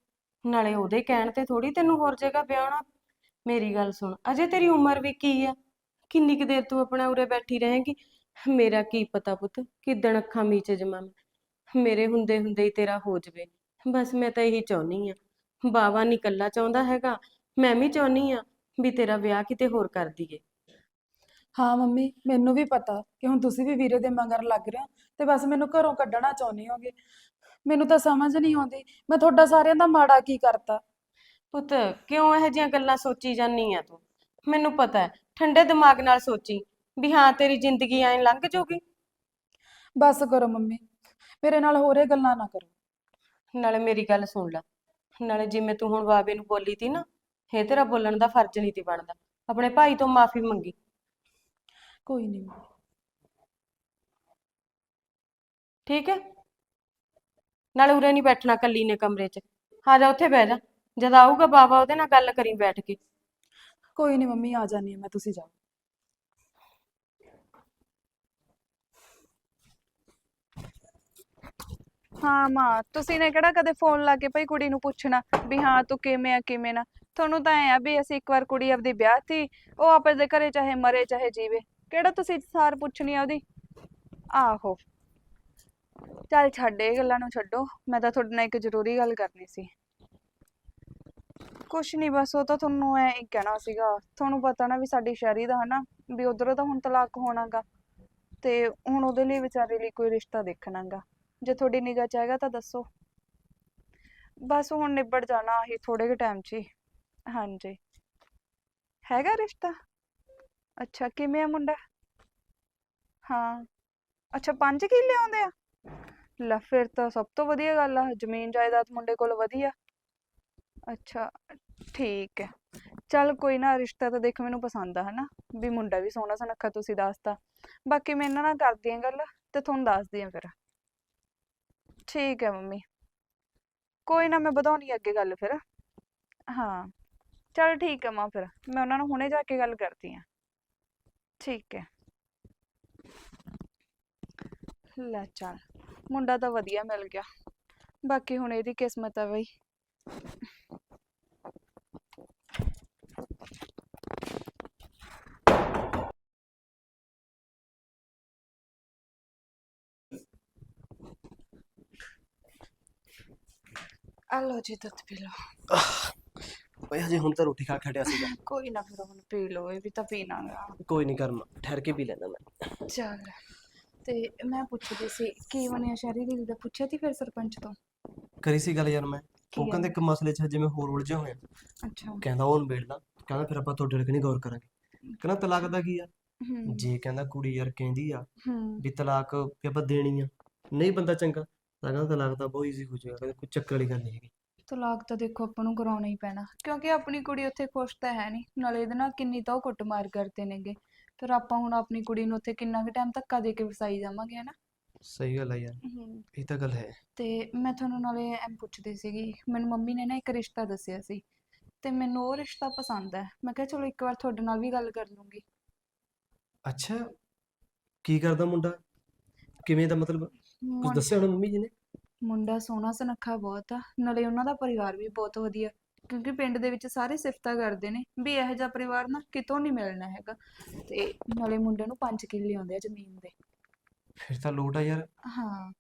ਨਾਲੇ ਉਹਦੇ ਕਹਿਣ ਤੇ ਥੋੜੀ ਤੈਨੂੰ ਹੋਰ ਜਗ੍ਹਾ ਵਿਆਹਣਾ ਮੇਰੀ ਗੱਲ ਸੁਣ, ਅਜੇ ਤੇਰੀ ਉਮਰ ਵੀ ਕੀ ਆ? ਕਿੰਨੀ ਕੁ ਦੇਰ ਤੂੰ ਆਪਣਾ ਉਰੇ ਬੈਠੀ ਰਹੇਂਗੀ? ਮੇਰਾ ਕੀ ਪਤਾ ਪੁੱਤ, ਕਿੱਦਣ ਅੱਖਾਂ ਮੀਚ ਜਮਾ ਮੇਰੇ ਹੁੰਦੇ ਹੁੰਦੇ ਹੀ ਤੇਰਾ ਹੋ ਜਵੇ। ਬਸ ਮੈਂ ਤਾਂ ਇਹੀ ਚਾਹੁੰਨੀ ਆ। ਬਾਵਾ ਨੀ ਇਕੱਲਾ ਚਾਹੁੰਦਾ ਹੈਗਾ, ਮੈਂ ਵੀ ਚਾਹੁੰਨੀ ਆ ਵੀ ਤੇਰਾ ਵਿਆਹ ਕਿਤੇ ਹੋਰ ਕਰ ਦਈਏ। ਹਾਂ ਮੰਮੀ, ਮੈਨੂੰ ਵੀ ਪਤਾ ਕਿ ਹੁਣ ਤੁਸੀਂ ਵੀ ਵੀਰੇ ਦੇ ਮਗਰ ਲੱਗ ਰਹੇ ਹੋ ਤੇ ਬਸ ਮੈਨੂੰ ਘਰੋਂ ਕੱਢਣਾ ਚਾਹੁੰਦੇ ਹੋਗੇ। ਮੈਨੂੰ ਤਾਂ ਸਮਝ ਨਹੀਂ ਆਉਂਦੀ। ਮੈਂ ਤੁਹਾਡਾ ਸਾਰਿਆਂ ਦਾ ਮਾੜਾ ਕੀ ਕਰਤਾ? ਪੁੱਤ ਕਿਉਂ ਇਹੋ ਜਿਹੀਆਂ ਗੱਲਾਂ ਸੋਚੀ ਜਾਨੀ ਆ ਤੂੰ? ਮੈਨੂੰ ਪਤਾ ਹੈ ਠੰਡੇ ਦਿਮਾਗ ਨਾਲ ਸੋਚੀ ਵੀ ਹਾਂ ਤੇਰੀ ਜ਼ਿੰਦਗੀ ਐਂ ਲੰਘ ਜਾਊਗੀ। ਬਸ ਕਰੋ ਮੰਮੀ ਮੇਰੇ ਨਾਲ ਹੋਰ ਇਹ ਗੱਲਾਂ ਨਾ ਕਰੋ। ਨਾਲੇ ਮੇਰੀ ਗੱਲ ਸੁਣ ਲੈ ਨਾਲੇ ਜਿਵੇਂ ਤੂੰ ਹੁਣ ਬਾਬੇ ਨੂੰ ਬੋਲੀ ਤੀ ਨਾ ਇਹ ਤੇਰਾ ਬੋਲਣ ਦਾ ਫਰਜ਼ ਨਹੀਂ ਤੀ ਬਣਦਾ। ਆਪਣੇ ਭਾਈ ਤੋਂ ਮਾਫੀ ਮੰਗੀ। ਕੋਈ ਨਹੀਂ ਠੀਕ ਹੈ? ਨਾਲੇ ਉਰੇ ਨਹੀਂ ਬੈਠਣਾ ਕੱਲੀ ਨੇ ਕਮਰੇ 'ਚ। ਆ ਜਾ ਉੱਥੇ ਬਹਿ ਜਾ। ਜਦ ਆਊਗਾ ਬਾਬਾ ਉਹਦੇ ਨਾਲ ਗੱਲ ਕਰੀ ਬੈਠ ਕੇ। ਕੋਈ ਨਹੀਂ ਮੰਮੀ ਆ ਜਾਨੀ ਮੈਂ ਤੁਸੀਂ ਜਾਓ। ਹਾਂ ਮਾਂ ਤੁਸੀਂ ਨੇ ਕਿਹੜਾ ਕਦੇ ਫੋਨ ਲਾ ਕੇ ਭਾਈ ਕੁੜੀ ਨੂੰ ਪੁੱਛਣਾ ਵੀ ਹਾਂ ਤੂੰ ਕਿਵੇਂ ਆ ਕਿਵੇਂ ਨਾ। ਤੁਹਾਨੂੰ ਤਾਂ ਐ ਆ ਵੀ ਅਸੀਂ ਇੱਕ ਵਾਰ ਕੁੜੀ ਆਪਦੀ ਵਿਆਹ ਸੀ ਉਹ ਆਪਦੇ ਘਰੇ ਚਾਹੇ ਮਰੇ ਚਾਹੇ ਜੀਵੇ। ਕਿਹੜਾ ਤੁਸੀਂ ਸਾਰ ਪੁੱਛਣੀ ਆ ਉਹਦੀ? ਆਹੋ। ਚੱਲ ਛੱਡ ਇਹ ਗੱਲਾਂ ਨੂੰ ਛੱਡੋ, ਮੈਂ ਤਾਂ ਤੁਹਾਡੇ ਨਾਲ ਇੱਕ ਜ਼ਰੂਰੀ ਗੱਲ ਕਰਨੀ ਸੀ। ਕੁਛ ਨਹੀਂ ਬਸ ਉਹ ਤਾਂ ਤੁਹਾਨੂੰ ਐ ਹੀ ਕਹਿਣਾ ਸੀਗਾ। ਤੁਹਾਨੂੰ ਪਤਾ ਨਾ ਵੀ ਸਾਡੀ ਸ਼ਹਿਰੀ ਦਾ ਹਨਾ, ਵੀ ਉਧਰੋਂ ਤਾਂ ਹੁਣ ਤਲਾਕ ਹੋਣਾਗਾ। ਤੇ ਹੁਣ ਉਹਦੇ ਲਈ ਵਿਚਾਰੇ ਲਈ ਕੋਈ ਰਿਸ਼ਤਾ ਦੇਖਣਾਗਾ। ਜੇ ਤੁਹਾਡੀ ਨਿਗਾਹ ਚ ਆਏਗਾ ਤਾਂ ਦੱਸੋ। ਬਸ ਹੁਣ ਨਿਬੜ ਜਾਣਾ ਆਹੀ ਥੋੜੇ ਕੁ ਟਾਈਮ 'ਚ ਹੀ। ਹਾਂਜੀ। ਹੈਗਾ ਰਿਸ਼ਤਾ? ਅੱਛਾ, ਕਿਵੇਂ ਆ ਮੁੰਡਾ? ਹਾਂ। ਅੱਛਾ 5 ਕਿੱਲੇ ਆਉਂਦੇ ਆ? ਲੈ ਫਿਰ ਤਾਂ ਸਭ ਤੋਂ ਵਧੀਆ ਗੱਲ ਆ, ਜ਼ਮੀਨ ਜਾਇਦਾਦ ਮੁੰਡੇ ਕੋਲ ਵਧੀਆ। ਅੱਛਾ, ਠੀਕ ਹੈ। ਚੱਲ ਕੋਈ ਨਾ, ਰਿਸ਼ਤਾ ਤਾਂ ਦੇਖ ਮੈਨੂੰ ਪਸੰਦ ਆ, ਹਨਾ? ਵੀ ਮੁੰਡਾ ਵੀ ਸੋਹਣਾ ਸੁਨੱਖਾ ਤੁਸੀਂ ਦੱਸਤਾ। ਬਾਕੀ ਮੈਂ ਇਹਨਾਂ ਨਾਲ ਕਰਦੀ ਆਂ ਗੱਲ ਤੇ ਤੁਹਾਨੂੰ ਦੱਸਦੀ ਆਂ ਫਿਰ। ਠੀਕ ਹੈ ਮੰਮੀ। ਕੋਈ ਨਾ, ਮੈਂ ਵਧਾਉਣੀ ਅੱਗੇ ਗੱਲ ਫਿਰ। ਹਾਂ। ਚਲ ਠੀਕ ਹੈ ਮਾਂ ਫਿਰ, ਮੈਂ ਉਹਨਾਂ ਨੂੰ ਹੁਣੇ ਜਾ ਕੇ ਗੱਲ ਕਰਦੀ ਆਂ ਠੀਕ ਹੈ। ਲੈ ਚੱਲ। ਮੁੰਡਾ ਤਾਂ ਵਧੀਆ ਮਿਲ ਗਿਆ। ਬਾਕੀ ਹੁਣ ਇਹਦੀ ਕਿਸਮਤ ਆ ਬਈ। ਆ ਜੀ ਦੁੱਧ ਪੀ ਲਓ। ਓਏ ਹਜੇ ਹੁਣ ਤਾਂ ਰੋਟੀ ਖਾ ਹਟਿਆ ਸੀਗਾ। ਕੋਈ ਨਾ ਫਿਰ ਹੁਣ ਪੀ ਲਓ ਇਹ ਵੀ ਤਾਂ ਪੀਣਾ ਗਾ ਕੋਈ ਨਹੀਂ ਕਰਮ ਠਹਿਰ ਕੇ ਪੀ ਲੈਣਾ ਮੈਂ। ਚੱਲ। ਤੇ ਮੈਂ ਪੁੱਛਦੀ ਸੀ ਕੀ ਬਣਿਆ ਸ਼ਹਿਰੀ ਦੀਦੀ ਦਾ? ਪੁੱਛਿਆ ਤੀ ਫਿਰ ਸਰਪੰਚ ਤੋਂ? ਕਰੀ ਸੀ ਗੱਲ ਯਾਰ ਮੈਂ। ਉਹ ਕਹਿੰਦੇ ਇੱਕ ਮਸਲੇ 'ਚ ਮੈਂ ਹੋਰ ਉਲਝਿਆ ਹੋਇਆ ਅੱਛਾ। ਕਹਿੰਦਾ ਉਹ ਨਿਬੇੜਦਾ ਕਹਿੰਦਾ ਫਿਰ ਆਪਾਂ ਤੁਹਾਡੇ ਲੱਗਣੀ ਗੌਰ ਕਰਾਂਗੇ। ਕਹਿੰਦਾ ਤਲਾਕ ਦਾ ਕੀ ਆ? ਜੇ ਕਹਿੰਦਾ ਕੁੜੀ ਯਾਰ ਕਹਿੰਦੀ ਆ ਵੀ ਤਲਾਕ ਵੀ ਆਪਾਂ ਦੇਣੀ ਆ। ਨਹੀਂ ਬੰਦਾ ਚੰਗਾ ਤਾਂ ਕਹਿੰਦਾ ਤਲਾਕ ਤਾਂ ਬਹੁਤ ਈਜ਼ੀ ਹੋ ਜਾਏਗਾ ਕਹਿੰਦਾ ਕੋਈ ਚੱਕਰ ਵਾਲੀ ਗੱਲ ਨਹੀਂ ਹੈਗੀ। ਤਲਾਕ ਤਾਂ ਦੇਖੋ ਆਪਾਂ ਨੂੰ ਕਰਾਉਣਾ ਹੀ ਪੈਣਾ। ਕਿਉਂਕਿ ਆਪਣੀ ਕੁੜੀ ਉੱਥੇ ਖੁਸ਼ ਤਾਂ ਹੈ ਨਹੀਂ। ਨਾਲੇ ਇਹਦੇ ਨਾਲ ਕਿੰਨੀ ਤਾਂ ਉਹ ਕੁੱਟਮਾਰ ਕਰਦੇ ਨੇਗੇ। ਫਿਰ ਆਪਾਂ ਹੁਣ ਆਪਣੀ ਕੁੜੀ ਨੂੰ ਉੱਥੇ ਕਿੰਨਾ ਕੁ ਟਾਈਮ ਧੱਕਾ ਦੇ ਕੇ ਵਸਾਈ ਜਾਵਾਂਗੇ ਹਨਾ? ਸਹੀ ਗੱਲ ਆ ਯਾਰ ਇਹ ਤਾਂ ਗੱਲ ਹੈ। ਤੇ ਮੈਂ ਤੁਹਾਨੂੰ ਨਾਲੇ ਐਂ ਪੁੱਛਦੀ ਸੀਗੀ ਮੈਨੂੰ ਮੰਮੀ ਨੇ ਨਾ ਇੱਕ ਰਿਸ਼ਤਾ ਦੱਸਿਆ ਸੀ ਤੇ ਮੈਨੂੰ ਉਹ ਰਿਸ਼ਤਾ ਪਸੰਦ ਹੈ ਮੈਂ ਕਿਹਾ ਚਲੋ ਇੱਕ ਵਾਰ ਤੁਹਾਡੇ ਨਾਲ ਵੀ ਗੱਲ ਕਰ ਲੂੰਗੀ। ਅੱਛਾ ਕੀ ਕਰਦਾ ਮੁੰਡਾ? ਕਿਵੇਂ ਦਾ ਮਤਲਬ? ਕੁਝ ਮੁੰ- ਦੱਸਿਆ ਹੋਣਾ ਮੰਮੀ ਜੀ ਨੇ? ਮੁੰਡਾ ਸੋਹਣਾ ਸੁਨੱਖਾ ਬਹੁਤ ਆ ਨਾਲੇ ਉਹਨਾਂ ਦਾ ਪਰਿਵਾਰ ਵੀ ਬਹੁਤ ਵਧੀਆ। ਕਿਉਂਕਿ ਪਿੰਡ ਦੇ ਵਿੱਚ ਸਾਰੇ ਸਿਫਤਾਂ ਕਰਦੇ ਨੇ ਵੀ ਇਹੋ ਜਿਹਾ ਪਰਿਵਾਰ ਨਾ ਕਿਤੋਂ ਨਹੀਂ ਮਿਲਣਾ ਹੈਗਾ। ਤੇ ਨਾਲੇ ਮੁੰਡੇ ਨੂੰ 5 ਕਿੱਲੇ ਆਉਂਦੇ ਆ ਜ਼ਮੀਨ ਦੇ। ਫਿਰ ਤਾਂ ਲੋਟ ਆ ਯਾਰ। ਹਾਂ।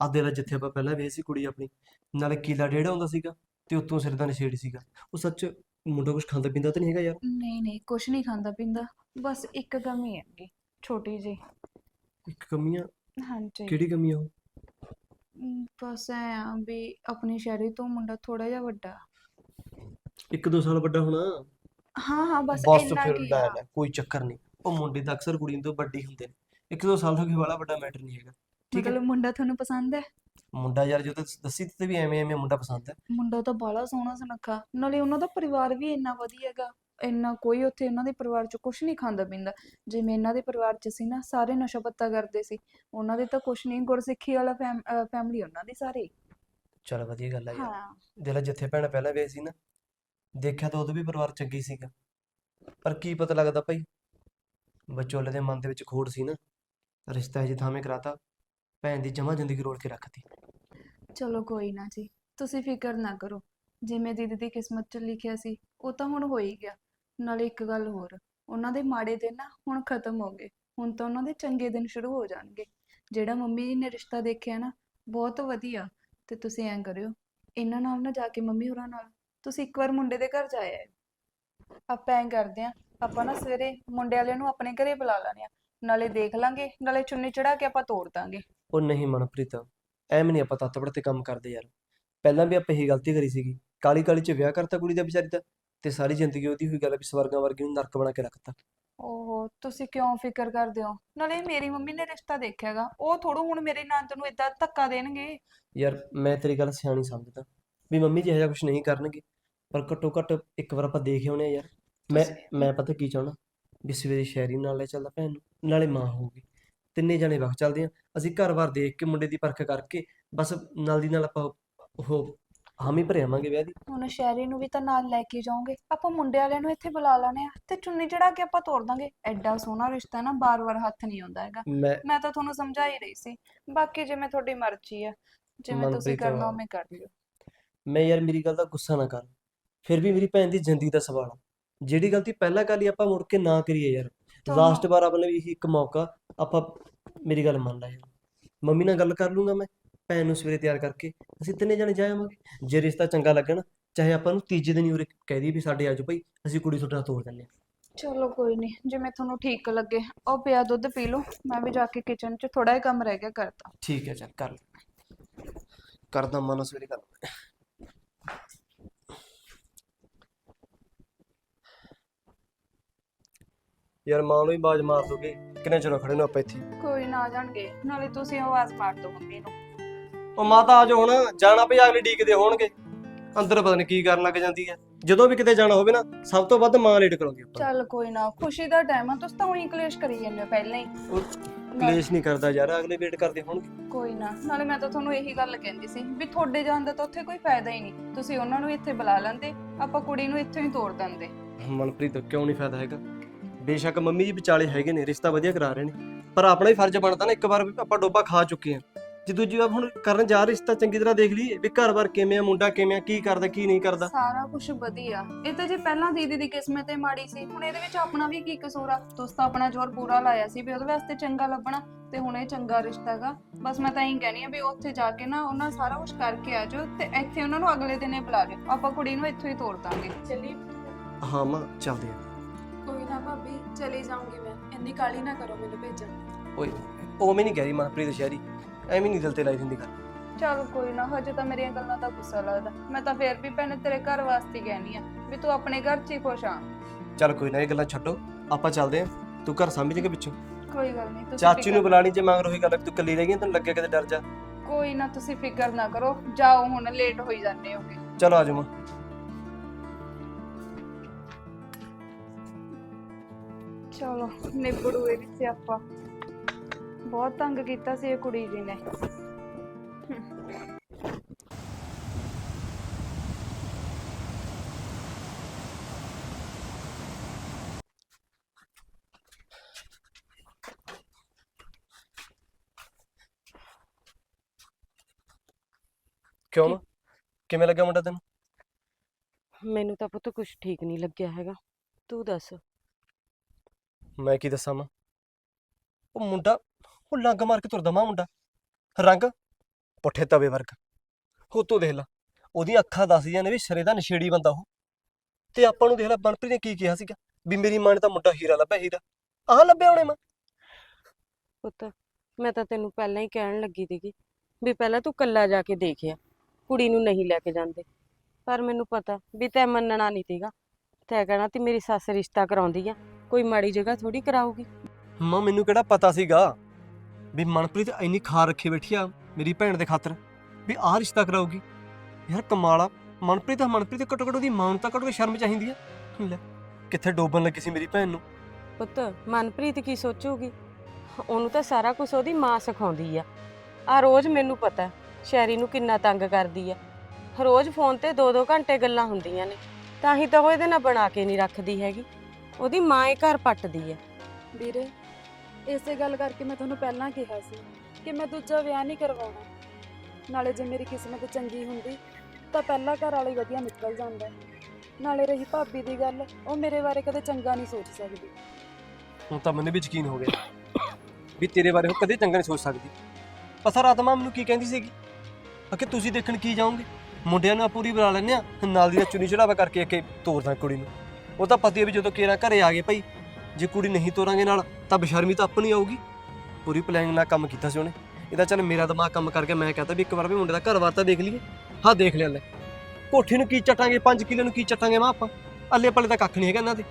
ਆ ਦੇ ਲਾ ਜਿੱਥੇ ਆਪਾਂ ਪਹਿਲਾਂ ਵੇਖ ਸੀ ਕੁੜੀ ਆਪਣੀ ਨਾਲੇ ਕੀਲਾ ਡੇਢ ਆਉਂਦਾ ਸੀਗਾ ਤੇ ਉੱਤੋਂ ਸਿਰ ਦਾ ਨਸ਼ੇੜੀ ਸੀਗਾ। ਉਹ ਸੱਚ ਮੁੰਡਾ ਕੁਝ ਖਾਂਦਾ ਪੀਂਦਾ ਤਾਂ ਨਹੀਂ ਹੈਗਾ ਯਾਰ? ਨਹੀਂ ਨਹੀਂ ਕੁਛ ਨਹੀਂ ਖਾਂਦਾ ਪੀਂਦਾ ਬਸ ਇੱਕ ਕਮੀ ਹੈਗੀ ਛੋਟੀ ਜਿਹੀ। ਇੱਕ ਕਮੀ ਆ ਹਾਂਜੀ। ਕਿਹੜੀ ਕਮੀ ਆ ਉਹ? ਬਸ ਐ ਆ ਵੀ ਆਪਣੀ ਸ਼ਹਿਰੀ ਤੋਂ ਮੁੰਡਾ ਥੋੜਾ ਜਿਹਾ ਵੱਡਾ। ਇੱਕ ਦੋ ਸਾਲ ਵੱਡਾ ਹੋਣਾ। ਹਾਂ ਹਾਂ ਬਸ ਬਸ ਇੰਨਾ ਕੀ ਆ। ਲੈ ਕੋਈ ਚੱਕਰ ਨਹੀਂ। ਉਹ ਮੁੰਡੇ ਤਾਂ ਅਕਸਰ ਕੁੜੀਆਂ ਤੋਂ ਵੱਡੇ ਹੁੰਦੇ ਨੇ। ਇੱਕ ਦੋ ਸਾਲ ਦਾ ਕੋਈ ਵਾਲਾ ਵੱਡਾ ਮੈਟਰ ਨਹੀਂ ਹੈਗਾ। ਠੀਕ ਹੈ। ਮਤਲਬ ਮੁੰਡਾ ਤੁਹਾਨੂੰ ਪਸੰਦ ਹੈ? ਮੁੰਡਾ ਯਾਰ ਜੋ ਤਾਂ ਦੱਸੀ ਤੇ ਵੀ ਐਵੇਂ ਐਵੇਂ ਮੁੰਡਾ ਪਸੰਦ ਹੈ। ਮੁੰਡਾ ਤਾਂ ਬਾਲਾ ਸੋਹਣਾ ਸੁਨੱਖਾ। ਨਾਲੇ ਉਹਨਾਂ ਦਾ ਪਰਿਵਾਰ ਵੀ ਇੰਨਾ ਵਧੀਆ ਹੈਗਾ। ਇੰਨਾ ਕੋਈ ਉੱਥੇ ਉਹਨਾਂ ਦੇ ਪਰਿਵਾਰ 'ਚ ਕੁਝ ਨਹੀਂ ਖਾਂਦਾ ਪੀਂਦਾ। ਜਿਵੇਂ ਇਹਨਾਂ ਦੇ ਪਰਿਵਾਰ 'ਚ ਸੀ ਨਾ ਸਾਰੇ ਨਸ਼ਾ ਪੱਤਾ ਕਰਦੇ ਸੀ। ਉਹਨਾਂ ਦੇ ਤਾਂ ਕੁਝ ਨਹੀਂ ਗੁਰਸਿੱਖੀ ਵਾਲਾ ਫੈਮਿਲੀ ਉਹਨਾਂ ਦੀ ਸਾਰੇ। ਚਲ ਵਧੀਆ ਗੱਲ ਆ ਯਾਰ। ਹਾਂ। ਦਿਲ ਜਿੱਥੇ ਭੈਣ ਪਹਿਲਾਂ ਵੇ ਸੀ ਨਾ। ਦੇਖਿਆ ਤਾਂ ਉਦੋਂ ਵੀ ਪਰਿਵਾਰ ਚੰਗੀ ਸੀਗਾ। ਪਰ ਕੀ ਪਤਾ ਲੱਗਦਾ ਭਾਈ, ਵਿਚੋਲੇ ਦੇ ਮਨ ਦੇ ਵਿੱਚ ਖੋੜ ਸੀ ਨਾ, ਰਿਸ਼ਤਾ ਇਹ ਥਾਵੇਂ ਕਰਾਤਾ, ਭੈਣ ਦੀ ਜਮਾ ਜ਼ਿੰਦਗੀ ਰੋਲ ਕੇ ਰੱਖਤੀ। ਚਲੋ ਕੋਈ ਨਾ ਜੀ, ਤੁਸੀਂ ਫਿਕਰ ਨਾ ਕਰੋ ਜਿਵੇਂ ਦੀਦੀ ਦੀ ਕਿਸਮਤ 'ਚ ਲਿਖਿਆ ਸੀ, ਉਹ ਤਾਂ ਹੁਣ ਹੋ ਹੀ ਗਿਆ। ਨਾਲੇ ਇੱਕ ਗੱਲ ਹੋਰ, ਉਹਨਾਂ ਦੇ ਮਾੜੇ ਦਿਨ ਨਾ ਹੁਣ ਖਤਮ ਹੋ ਗਏ, ਹੁਣ ਤਾਂ ਉਹਨਾਂ ਦੇ ਚੰਗੇ ਦਿਨ ਸ਼ੁਰੂ ਹੋ ਜਾਣਗੇ। ਜਿਹੜਾ ਮੰਮੀ ਜੀ ਨੇ ਰਿਸ਼ਤਾ ਦੇਖਿਆ ਨਾ, ਬਹੁਤ ਵਧੀਆ, ਤੇ ਤੁਸੀਂ ਐਂ ਕਰਿਓ, ਇਹਨਾਂ ਨਾਲ ਨਾ ਜਾ ਕੇ ਮੰਮੀ ਹੋਰਾਂ ਨਾਲ ਤੁਸੀਂ ਇੱਕ ਵਾਰ ਮੁੰਡੇ ਦੇ ਘਰ ਜਾਇਆ ਆਪਾਂ ਐਂ ਕਰਦੇ ਆਂ ਆਪਾਂ ਨਾ ਸਵੇਰੇ ਮੁੰਡੇ ਵਾਲਿਆਂ ਨੂੰ ਆਪਣੇ ਘਰੇ ਬੁਲਾ ਆ ਨਾਲੇ ਦੇਖ ਲਾਂਗੇ ਨਾਲੇ ਚੁੰਨੀ ਚੜਾ ਕੇ ਆਪਾਂ ਤੋੜ ਦਾਂਗੇ। ਉਹ ਨਹੀਂ ਮਨਪ੍ਰੀਤ ਐਵੇਂ ਨਹੀਂ ਆਪਾਂ ਤੱਤ ਤੇ ਕੰਮ ਕਰਦੇ ਯਾਰ। ਪਹਿਲਾਂ ਵੀ ਆਪਾਂ ਇਹੀ ਗਲਤੀ ਕਰੀ ਸੀਗੀ। ਕਾਲੀ ਕਾਲੀ ਚ ਵਿਆਹ ਕਰਤਾ ਕੁੜੀ ਦਾ ਵਿਚਾਰੀ ਦਾ ਤੇ ਸਾਰੀ ਜ਼ਿੰਦਗੀ ਉਹਦੀ ਹੋਈ ਗੱਲ ਵੀ ਸਵਰਗਾਂ ਵਰਗੀ ਨੂੰ ਨਰਕ ਬਣਾ ਕੇ ਰੱਖਤਾ। ਓਹੋ ਤੁਸੀਂ ਕਿਉਂ ਫਿਕਰ ਕਰਦੇ ਹੋ? ਨਾਲੇ ਮੇਰੀ ਮੰਮੀ ਨੇ ਰਿਸ਼ਤਾ ਦੇਖਿਆਗਾ ਉਹ ਥੋੜੂ ਹੁਣ ਮੇਰੇ ਨਣਦ ਨੂੰ ਇਦਾਂ ਧੱਕਾ ਦੇਣਗੇ। ਯਾਰ ਮੈਂ ਤੇਰੀ ਗੱਲ ਸਿਆਣੀ ਸਮਝਦਾ। ਵੀ ਮੰਮੀ ਜੀ ਇਹੋ ਜਿਹਾ ਕੁਝ ਨਹੀਂ ਕਰਨਗੇ ਪਰ ਘੱਟੋ ਘੱਟ ਇੱਕ ਵਾਰ ਆਪਾਂ ਦੇਖ ਆਉਣੇ ਯਾਰ। ਮੈਂ ਮੈਂ ਪਤਾ ਕੀ ਚਾਹਣਾ ਵੀ ਸਵੇਰੇ ਸ਼ਹਿਰੀ ਨਾਲ ਲੈ ਚੱਲਦਾ ਭੈਣ ਨੂੰ ਨਾਲੇ ਮਾਂ ਹੋਊਗੀ। ਤਿੰਨੇ ਜਣੇ ਵਕਤ ਚੱਲਦੇ ਆ। ਅਸੀਂ ਘਰ-ਬਾਰ ਦੇਖ ਕੇ ਮੁੰਡੇ ਦੀ ਪਰਖ ਕਰਕੇ ਬਸ ਨਾਲ ਦੀ ਨਾਲ ਆਪਾਂ ਉਹ ਹਾਮੀ ਭਰੇ ਆਵਾਂਗੇ ਵਿਆਹ ਦੀ। ਹੁਣ ਸ਼ਹਿਰੀ ਨੂੰ ਵੀ ਤਾਂ ਨਾਲ ਲੈ ਕੇ ਜਾਓਗੇ। ਆਪਾਂ ਮੁੰਡੇ ਵਾਲਿਆਂ ਨੂੰ ਇੱਥੇ ਬੁਲਾ ਲੈਣੇ ਆ। ਤੇ ਚੁੰਨੀ ਚੜਾ ਕੇ ਆਪਾਂ ਤੋੜ ਦਾਂਗੇ। ਐਡਾ ਸੋਹਣਾ ਰਿਸ਼ਤਾ ਨਾ ਬਾਰ-ਬਾਰ ਹੱਥ ਨਹੀਂ ਆਉਂਦਾ ਹੈਗਾ। ਮੈਂ ਮੈਂ ਤਾਂ ਤੁਹਾਨੂੰ ਸਮਝਾ ਹੀ ਰਹੀ ਸੀ। ਬਾਕੀ ਜਿਵੇਂ ਤੁਹਾਡੀ ਮਰਜ਼ੀ ਆ। ਜਿਵੇਂ ਤੁਸੀਂ ਮਨਪ੍ਰੀਤ, ਕਰਨਾ ਉਵੇਂ ਕਰ ਲਿਓ। ਮੈਂ ਯਾਰ ਮੇਰੀ ਗੱਲ ਦਾ ਗੁੱਸਾ ਨਾ ਕਰ। ਫਿਰ ਵੀ ਮੇਰੀ ਭੈਣ ਦੀ ਜ਼ਿੰਦਗੀ ਦਾ ਸਵਾਲ ਆ। ਜਿਹੜੀ ਗਲਤੀ ਪਹਿਲਾਂ ਕਰ ਲਈ ਆਪਾਂ ਮੁੜ ਕੇ ਨਾ ਕਰੀਏ ਯਾਰ। ਲਾਸਟ ਵਾਰ ਆਪਣੇ ਲਈ ਇਹੀ ਇੱਕ ਮੌਕਾ ਆਪਾਂ ਮੇਰੀ ਗੱਲ ਮੰਨ ਲੈ ਯਾਰ। ਮੰਮੀ ਨਾਲ ਗੱਲ ਕਰ ਲੂੰਗਾ ਮੈਂ ਭੈਣ ਨੂੰ ਸਵੇਰੇ ਤਿਆਰ ਕਰਕੇ। ਅਸੀਂ ਤਿੰਨੇ ਜਣੇ ਜਾ ਆਵਾਂਗੇ। ਜੇ ਰਿਸ਼ਤਾ ਚੰਗਾ ਲੱਗਣ ਚਾਹੇ ਆਪਾਂ ਨੂੰ ਤੀਜੇ ਦਿਨ ਹੀ ਉਰੇ ਕਹਿ ਦਈਏ ਵੀ ਸਾਡੇ ਆਜੋ ਭਾਈ ਅਸੀਂ ਕੁੜੀ ਤੁਹਾਡੇ ਨਾਲ ਤੋਰ ਦਿੰਦੇ ਹਾਂ। ਚਲੋ ਕੋਈ ਨਹੀਂ ਜਿਵੇਂ ਤੁਹਾਨੂੰ ਠੀਕ ਲੱਗੇ ਉਹ ਪਿਆ ਦੁੱਧ ਪੀ ਲਓ ਮੈਂ ਵੀ ਜਾ ਕੇ ਕਿਚਨ 'ਚ ਥੋੜਾ ਜਿਹਾ ਕੰਮ ਰਹਿ ਗਿਆ ਕਰਤਾ। ਠੀਕ ਹੈ ਚੱਲ ਕਰ ਲੈ। ਕਰਦਾ ਮਨ ਸਵੇਰੇ ਕਰ ਯਾਰ ਮਾਂ ਨੂੰ ਹੀ ਬਾਜ ਮਾਰ ਦੋਗੇ ਕਿੰਨੇ ਚਿਰ ਖੜੇ ਨੂੰ ਆਪਾਂ ਇੱਥੇ? ਕੋਈ ਨਾ ਜਾਣਗੇ ਨਾਲੇ ਤੁਸੀਂ ਆਵਾਜ਼ ਮਾਰ ਦਿਓ ਮੰਮੀ ਨੂੰ। ਉਹ ਮਾਤਾ ਆਜੋ ਹੁਣ ਜਾਣਾ ਭਈ ਅਗਲੇ ਡੀਕਦੇ ਹੋਣਗੇ। ਅੰਦਰ ਪਤਾ ਨਹੀਂ ਕੀ ਕਰਨ ਲੱਗ ਜਾਂਦੀ ਹੈ। ਜਦੋਂ ਵੀ ਕਿਤੇ ਜਾਣਾ ਹੋਵੇ ਨਾ ਸਭ ਤੋਂ ਵੱਧ ਮਾਂ ਲੇਟ ਕਰਾਉਂਦੀ ਆਪਾਂ ਚੱਲ ਕੋਈ ਨਾ ਖੁਸ਼ੀ ਦਾ ਟਾਈਮ ਆ ਤੁਸੀਂ ਤਾਂ ਉਹੀ ਕਲੇਸ਼ ਕਰੀ ਜਾਂਦੇ ਹੋ ਪਹਿਲਾਂ ਹੀ। ਉਹ ਕਲੇਸ਼ ਨਹੀਂ ਕਰਦਾ ਯਾਰ ਅਗਲੇ ਵੇਟ ਕਰਦੇ ਹੋਣਗੇ। ਕੋਈ ਨਾ ਨਾਲੇ ਮੈਂ ਤਾਂ ਤੁਹਾਨੂੰ ਇਹੀ ਗੱਲ ਕਹਿੰਦੀ ਸੀ ਵੀ ਤੁਹਾਡੇ ਜਾਣ ਦਾ ਤਾਂ ਉੱਥੇ ਕੋਈ ਫਾਇਦਾ ਹੀ ਨਹੀਂ ਤੁਸੀਂ ਉਹਨਾਂ ਨੂੰ ਇੱਥੇ ਬੁਲਾ ਲੈਂਦੇ ਆਪਾਂ ਕੁੜੀ ਨੂੰ ਇੱਥੋਂ ਹੀ ਤੋੜ ਦਿੰਦੇ। ਮਨਪ੍ਰੀਤ ਕਿਉਂ ਨਹੀਂ ਫਾਇਦਾ ਹੈਗਾ? ਬੇਸ਼ੱਕ ਮੰਮੀ ਜੀ ਵਿਚਾਲੇ ਹੈਗੇ ਨੇ ਰਿਸ਼ਤਾ ਵਧੀਆ ਕਰਾ ਰਹੇ ਨੇ। ਪਰ ਆਪਣਾ ਹੀ ਫਰਜ਼ ਬਣਦਾ ਨਾ ਇੱਕ ਵਾਰ ਵੀ ਆਪਾਂ ਡੋਬਾ ਖਾ ਚੁੱਕੇ ਆ ਜੇ ਦੂਜੀ ਵਾਰ ਹੁਣ ਕਰਨ ਜਾ ਰਿਸ਼ਤਾ ਚੰਗੀ ਤਰ੍ਹਾਂ ਦੇਖ ਲਈਏ ਵੀ ਘਰ-ਬਾਰ ਕਿਵੇਂ ਆ ਮੁੰਡਾ ਕਿਵੇਂ ਆ ਕੀ ਕਰਦਾ ਕੀ ਨਹੀਂ ਕਰਦਾ। ਸਾਰਾ ਕੁਝ ਵਧੀਆ। ਇਹ ਤਾਂ ਜੇ ਪਹਿਲਾਂ ਦੀਦੀ ਦੀ ਕਿਸਮਤ ਹੀ ਮਾੜੀ ਸੀ ਹੁਣ ਇਹਦੇ ਵਿੱਚ ਆਪਣਾ ਵੀ ਕੀ ਕਸੂਰ ਆ? ਤੁਸੀਂ ਤਾਂ ਆਪਣਾ ਜ਼ੋਰ ਪੂਰਾ ਲਾਇਆ ਸੀ ਵੀ ਉਹਦੇ ਵਾਸਤੇ ਚੰਗਾ ਲੱਭਣਾ ਤੇ ਹੁਣ ਇਹ ਚੰਗਾ ਰਿਸ਼ਤਾ ਹੈਗਾ। ਬਸ ਮੈਂ ਤਾਂ ਇਹੀ ਕਹਿਣੀ ਆ ਵੀ ਉੱਥੇ ਜਾ ਕੇ ਨਾ ਉਹਨਾਂ ਸਾਰਾ ਕੁਝ ਕਰਕੇ ਆ ਜਾਓ ਤੇ ਇੱਥੇ ਉਹਨਾਂ ਨੂੰ ਅਗਲੇ ਦਿਨ ਬੁਲਾ ਲਿਓ। ਆਪਾਂ ਕੁੜੀ ਨੂੰ ਇੱਥੋਂ ਹੀ ਤੋੜ ਦਾਂਗੇ। ਚੱਲੀ ਹਾਂ ਮਾਂ ਚੱਲਦੇ ਆ ਚਲੀ ਜਾਊਂਗੀ ਮੈਂ। ਇੰਨੀ ਕਾਲੀ ਨਾ ਕਰੋ ਮੈਨੂੰ ਭੇਜਣ ਦੀ। ਓਏ ਉਵੇਂ ਨਹੀਂ ਕਹਿ ਰਹੀ ਮਨਪ੍ਰੀਤ ਸ਼ਹਿਰੀ। ਐਵੇਂ ਨਹੀਂ ਦਿਲ ਤੇ ਲਾਈ ਦਿੰਦੀ ਗੱਲ। ਚਲ ਕੋਈ ਨਾ ਹਜੇ ਤਾਂ ਮੇਰੀਆਂ ਗੱਲਾਂ ਦਾ ਗੁੱਸਾ ਲੱਗਦਾ। ਮੈਂ ਤਾਂ ਫੇਰ ਵੀ ਭੈਣੇ ਤੇਰੇ ਘਰ ਵਾਸਤੇ ਕਹਿਣੀ ਆ ਵੀ ਤੂੰ ਆਪਣੇ ਘਰ 'ਚ ਹੀ ਖੁਸ਼ ਆ। ਚੱਲ ਕੋਈ ਨਾ ਇਹ ਗੱਲਾਂ ਛੱਡੋ। ਆਪਾਂ ਚੱਲਦੇ ਆ ਤੂੰ ਘਰ ਸਮਝੇਂਗੇ ਪਿੱਛੋਂ। ਕੋਈ ਗੱਲ ਨਹੀਂ ਤੁਸੀਂ ਚਾਚੀ ਫਿਕਰ- ਨੂੰ ਬੁਲਾਣੀ ਜੇ ਮੰਗ ਰਹੀ ਗੱਲ ਤੂੰ ਇਕੱਲੀ ਰਹਿ ਗਈ ਤੈਨੂੰ ਲੱਗੇ ਕਿਤੇ ਡਰ ਜਾ। ਕੋਈ ਨਾ ਤੁਸੀਂ ਫਿਕਰ ਨਾ ਕਰੋ। ਜਾਓ ਹੁਣ ਲੇਟ ਹੋਈ ਜਾਂਦੇ ਹੋਗੇ। ਚਲੋ ਆ ਜਾਓ ਚਲੋ ਨਿਬੜੂ ਇਹ ਵੀ ਆਪਾਂ ਬਹੁਤ ਤੰਗ ਕੀਤਾ ਸੀ ਇਹ ਕੁੜੀ ਜੀ ਨੇ। ਕਿਉਂ? ਮਾਂ ਕਿਵੇਂ ਲੱਗਾ ਮੁੰਡਾ ਤੈਨੂੰ? ਮੈਨੂੰ ਤਾਂ ਪੁੱਤ ਕੁਝ ਠੀਕ ਨਹੀਂ ਲੱਗਿਆ ਹੈਗਾ। ਤੂੰ ਦੱਸ। ਮੈਂ ਕੀ ਦੱਸਾਂ ਮਾਂ? ਉਹ ਮੁੰਡਾ, ਉਹ ਲੰਗ ਮਾਰ ਕੇ ਤੁਰਦਾ ਮਾਂ ਮੁੰਡਾ। ਰੰਗ, ਪੁੱਠੇ ਤਵੇ ਵਰਗਾ। ਉਹ ਤੋਂ ਦੇਖ ਲਾ, ਉਹਦੀਆਂ ਅੱਖਾਂ ਦੱਸਦੀਆਂ ਨੇ ਵੀ ਸਿਰੇ ਦਾ ਨਸ਼ੇੜੀ ਬੰਦਾ ਉਹ। ਤੇ ਆਪਾਂ ਨੂੰ ਦੇਖ ਲੈ ਮਨਪ੍ਰੀਤ ਨੇ ਕੀ ਕਿਹਾ ਸੀਗਾ? ਵੀ ਮੇਰੀ ਮਾਂ ਨੇ ਤਾਂ ਮੁੰਡਾ ਹੀਰਾ ਲੱਭਿਆ ਹੀਰਾ। ਆਹ ਲੱਭਿਆ ਉਹਨੇ ਮਾਂ। ਪੁੱਤ, ਮੈਂ ਤਾਂ ਤੈਨੂੰ ਪਹਿਲਾਂ ਹੀ ਕਹਿਣ ਲੱਗੀ ਸੀਗੀ ਵੀ ਪਹਿਲਾਂ ਤੂੰ ਕੱਲਾ ਜਾ ਕੇ ਦੇਖਿਆ, ਕੁੜੀ ਨੂੰ ਨਹੀਂ ਲੈ ਕੇ ਜਾਂਦੇ। ਪਰ ਮੈਨੂੰ ਪਤਾ ਵੀ ਤੈ ਮੰਨਣਾ ਨਹੀਂ ਸੀਗਾ। ਤੈ ਕਹਿਣਾ ਤੀ ਮੇਰੀ ਸੱਸ ਰਿਸ਼ਤਾ ਕਰਾਉਂਦੀ ਆ। ਕੋਈ ਮਾੜੀ ਜਗ੍ਹਾ ਥੋੜੀ ਕਰਾਊਗੀ ਮਾਂ ਮੈਨੂੰ ਕਿਹੜਾ ਪਤਾ ਸੀਗਾ ਵੀ ਮਨਪ੍ਰੀਤ ਇੰਨੀ ਖਾਰ ਰੱਖੀ ਬੈਠੀ ਆ ਮੇਰੀ ਭੈਣ ਦੇ ਖਾਤਰ ਵੀ ਆਹ ਰਿਸ਼ਤਾ ਕਰਾਊਗੀ? ਯਾਰ ਕਮਾਲਾ ਮਨਪ੍ਰੀਤ ਆ ਮਨਪ੍ਰੀਤ ਘੱਟੋ ਘੱਟ ਉਹਦੀ ਮਾਂ ਤਾਂ ਘੱਟ ਸ਼ਰਮ ਚਾਹੀਦੀ ਆ। ਲੈ ਕਿੱਥੇ ਡੋਬਣ ਲੱਗੀ ਸੀ ਮੇਰੀ ਭੈਣ ਨੂੰ? ਪੁੱਤ ਮਨਪ੍ਰੀਤ ਕੀ ਸੋਚੂਗੀ? ਉਹਨੂੰ ਤਾਂ ਸਾਰਾ ਕੁਝ ਉਹਦੀ ਮਾਂ ਸਿਖਾਉਂਦੀ ਆ। ਆ ਰੋਜ਼ ਮੈਨੂੰ ਪਤਾ ਸ਼ੈਰੀ ਨੂੰ ਕਿੰਨਾ ਤੰਗ ਕਰਦੀ ਆ। ਰੋਜ਼ ਫੋਨ ਤੇ 2-2 ਘੰਟੇ ਗੱਲਾਂ ਹੁੰਦੀਆਂ ਨੇ ਤਾਂ ਹੀ ਤਾਂ ਉਹ ਇਹਦੇ ਨਾਲ ਬਣਾ ਕੇ ਨਹੀਂ ਰੱਖਦੀ ਹੈਗੀ। ਉਹਦੀ ਮਾਂ ਇਹ ਘਰ ਪੱਟਦੀ ਆ ਵੀਰੇ ਇਸੇ ਗੱਲ ਕਰਕੇ ਮੈਂ ਤੁਹਾਨੂੰ ਪਹਿਲਾਂ ਕਿਹਾ ਸੀ ਕਿ ਮੈਂ ਦੂਜਾ ਵਿਆਹ ਨਹੀਂ ਕਰਵਾਉਣਾ। ਨਾਲੇ ਜੇ ਮੇਰੀ ਕਿਸਮਤ ਚੰਗੀ ਹੁੰਦੀ ਤਾਂ ਪਹਿਲਾ ਘਰ ਵਾਲੀ ਵਧੀਆ ਨਿਕਲ ਜਾਂਦਾ। ਨਾਲੇ ਰਹੀ ਭਾਬੀ ਦੀ ਗੱਲ ਉਹ ਮੇਰੇ ਬਾਰੇ ਕਦੇ ਚੰਗਾ ਨਹੀਂ ਸੋਚ ਸਕਦੀ। ਹੁਣ ਤਾਂ ਮੈਨੂੰ ਵੀ ਯਕੀਨ ਹੋ ਗਿਆ ਵੀ ਤੇਰੇ ਬਾਰੇ ਉਹ ਕਦੇ ਚੰਗਾ ਨਹੀਂ ਸੋਚ ਸਕਦੀ। ਪਸਰ ਆਤਮਾ ਮੈਨੂੰ ਕੀ ਕਹਿੰਦੀ ਸੀਗੀ? ਅਕੇ ਤੁਸੀਂ ਦੇਖਣ ਕੀ ਜਾਓਗੇ? ਮੁੰਡਿਆਂ ਨੂੰ ਪੂਰੀ ਬੁਲਾ ਲੈਂਦੇ ਆ ਨਾਲ ਦੀ ਨਾਲ ਚੁੰਨੀ ਚੜਾਵਾ ਕਰਕੇ ਅੱਗੇ ਤੋਰਦਾ ਕੁੜੀ ਨੂੰ। ਉਹ ਤਾਂ ਪਤੀ ਵੀ ਜਦੋਂ ਕੇਰਾ ਘਰੇ ਆ ਗਏ ਭਾਈ, ਜੇ ਕੁੜੀ ਨਹੀਂ ਤੋਰਾਂਗੇ ਨਾਲ, ਤਾਂ ਬਸ਼ਰਮੀ ਤਾਂ ਆਪਣੀ ਆਊਗੀ। ਪੂਰੀ ਪਲਾਨਿੰਗ ਨਾਲ ਕੰਮ ਕੀਤਾ ਸੀ ਉਹਨੇ। ਇਹਦਾ ਚੱਲ ਮੇਰਾ ਦਿਮਾਗ ਕੰਮ ਕਰਕੇ ਮੈਂ ਕਹਤਾ ਵੀ ਇੱਕ ਵਾਰ ਵੀ ਮੁੰਡੇ ਦਾ ਘਰ-ਬਾਰ ਤਾਂ ਦੇਖ ਲਈਏ। ਹਾਂ, ਦੇਖ ਲਿਆ ਲੈ। ਕੋਠੀ ਨੂੰ ਕੀ ਚਟਾਂਗੇ 5 ਕਿੱਲੇ ਨੂੰ ਕੀ ਚਟਾਂਗੇ ਮਾਂ ਆਪਾਂ? ਅੱਲੇ ਪੱਲੇ ਤਾਂ ਕੱਖ ਨਹੀਂ ਹੈਗਾ ਇਹਨਾਂ ਦੇ।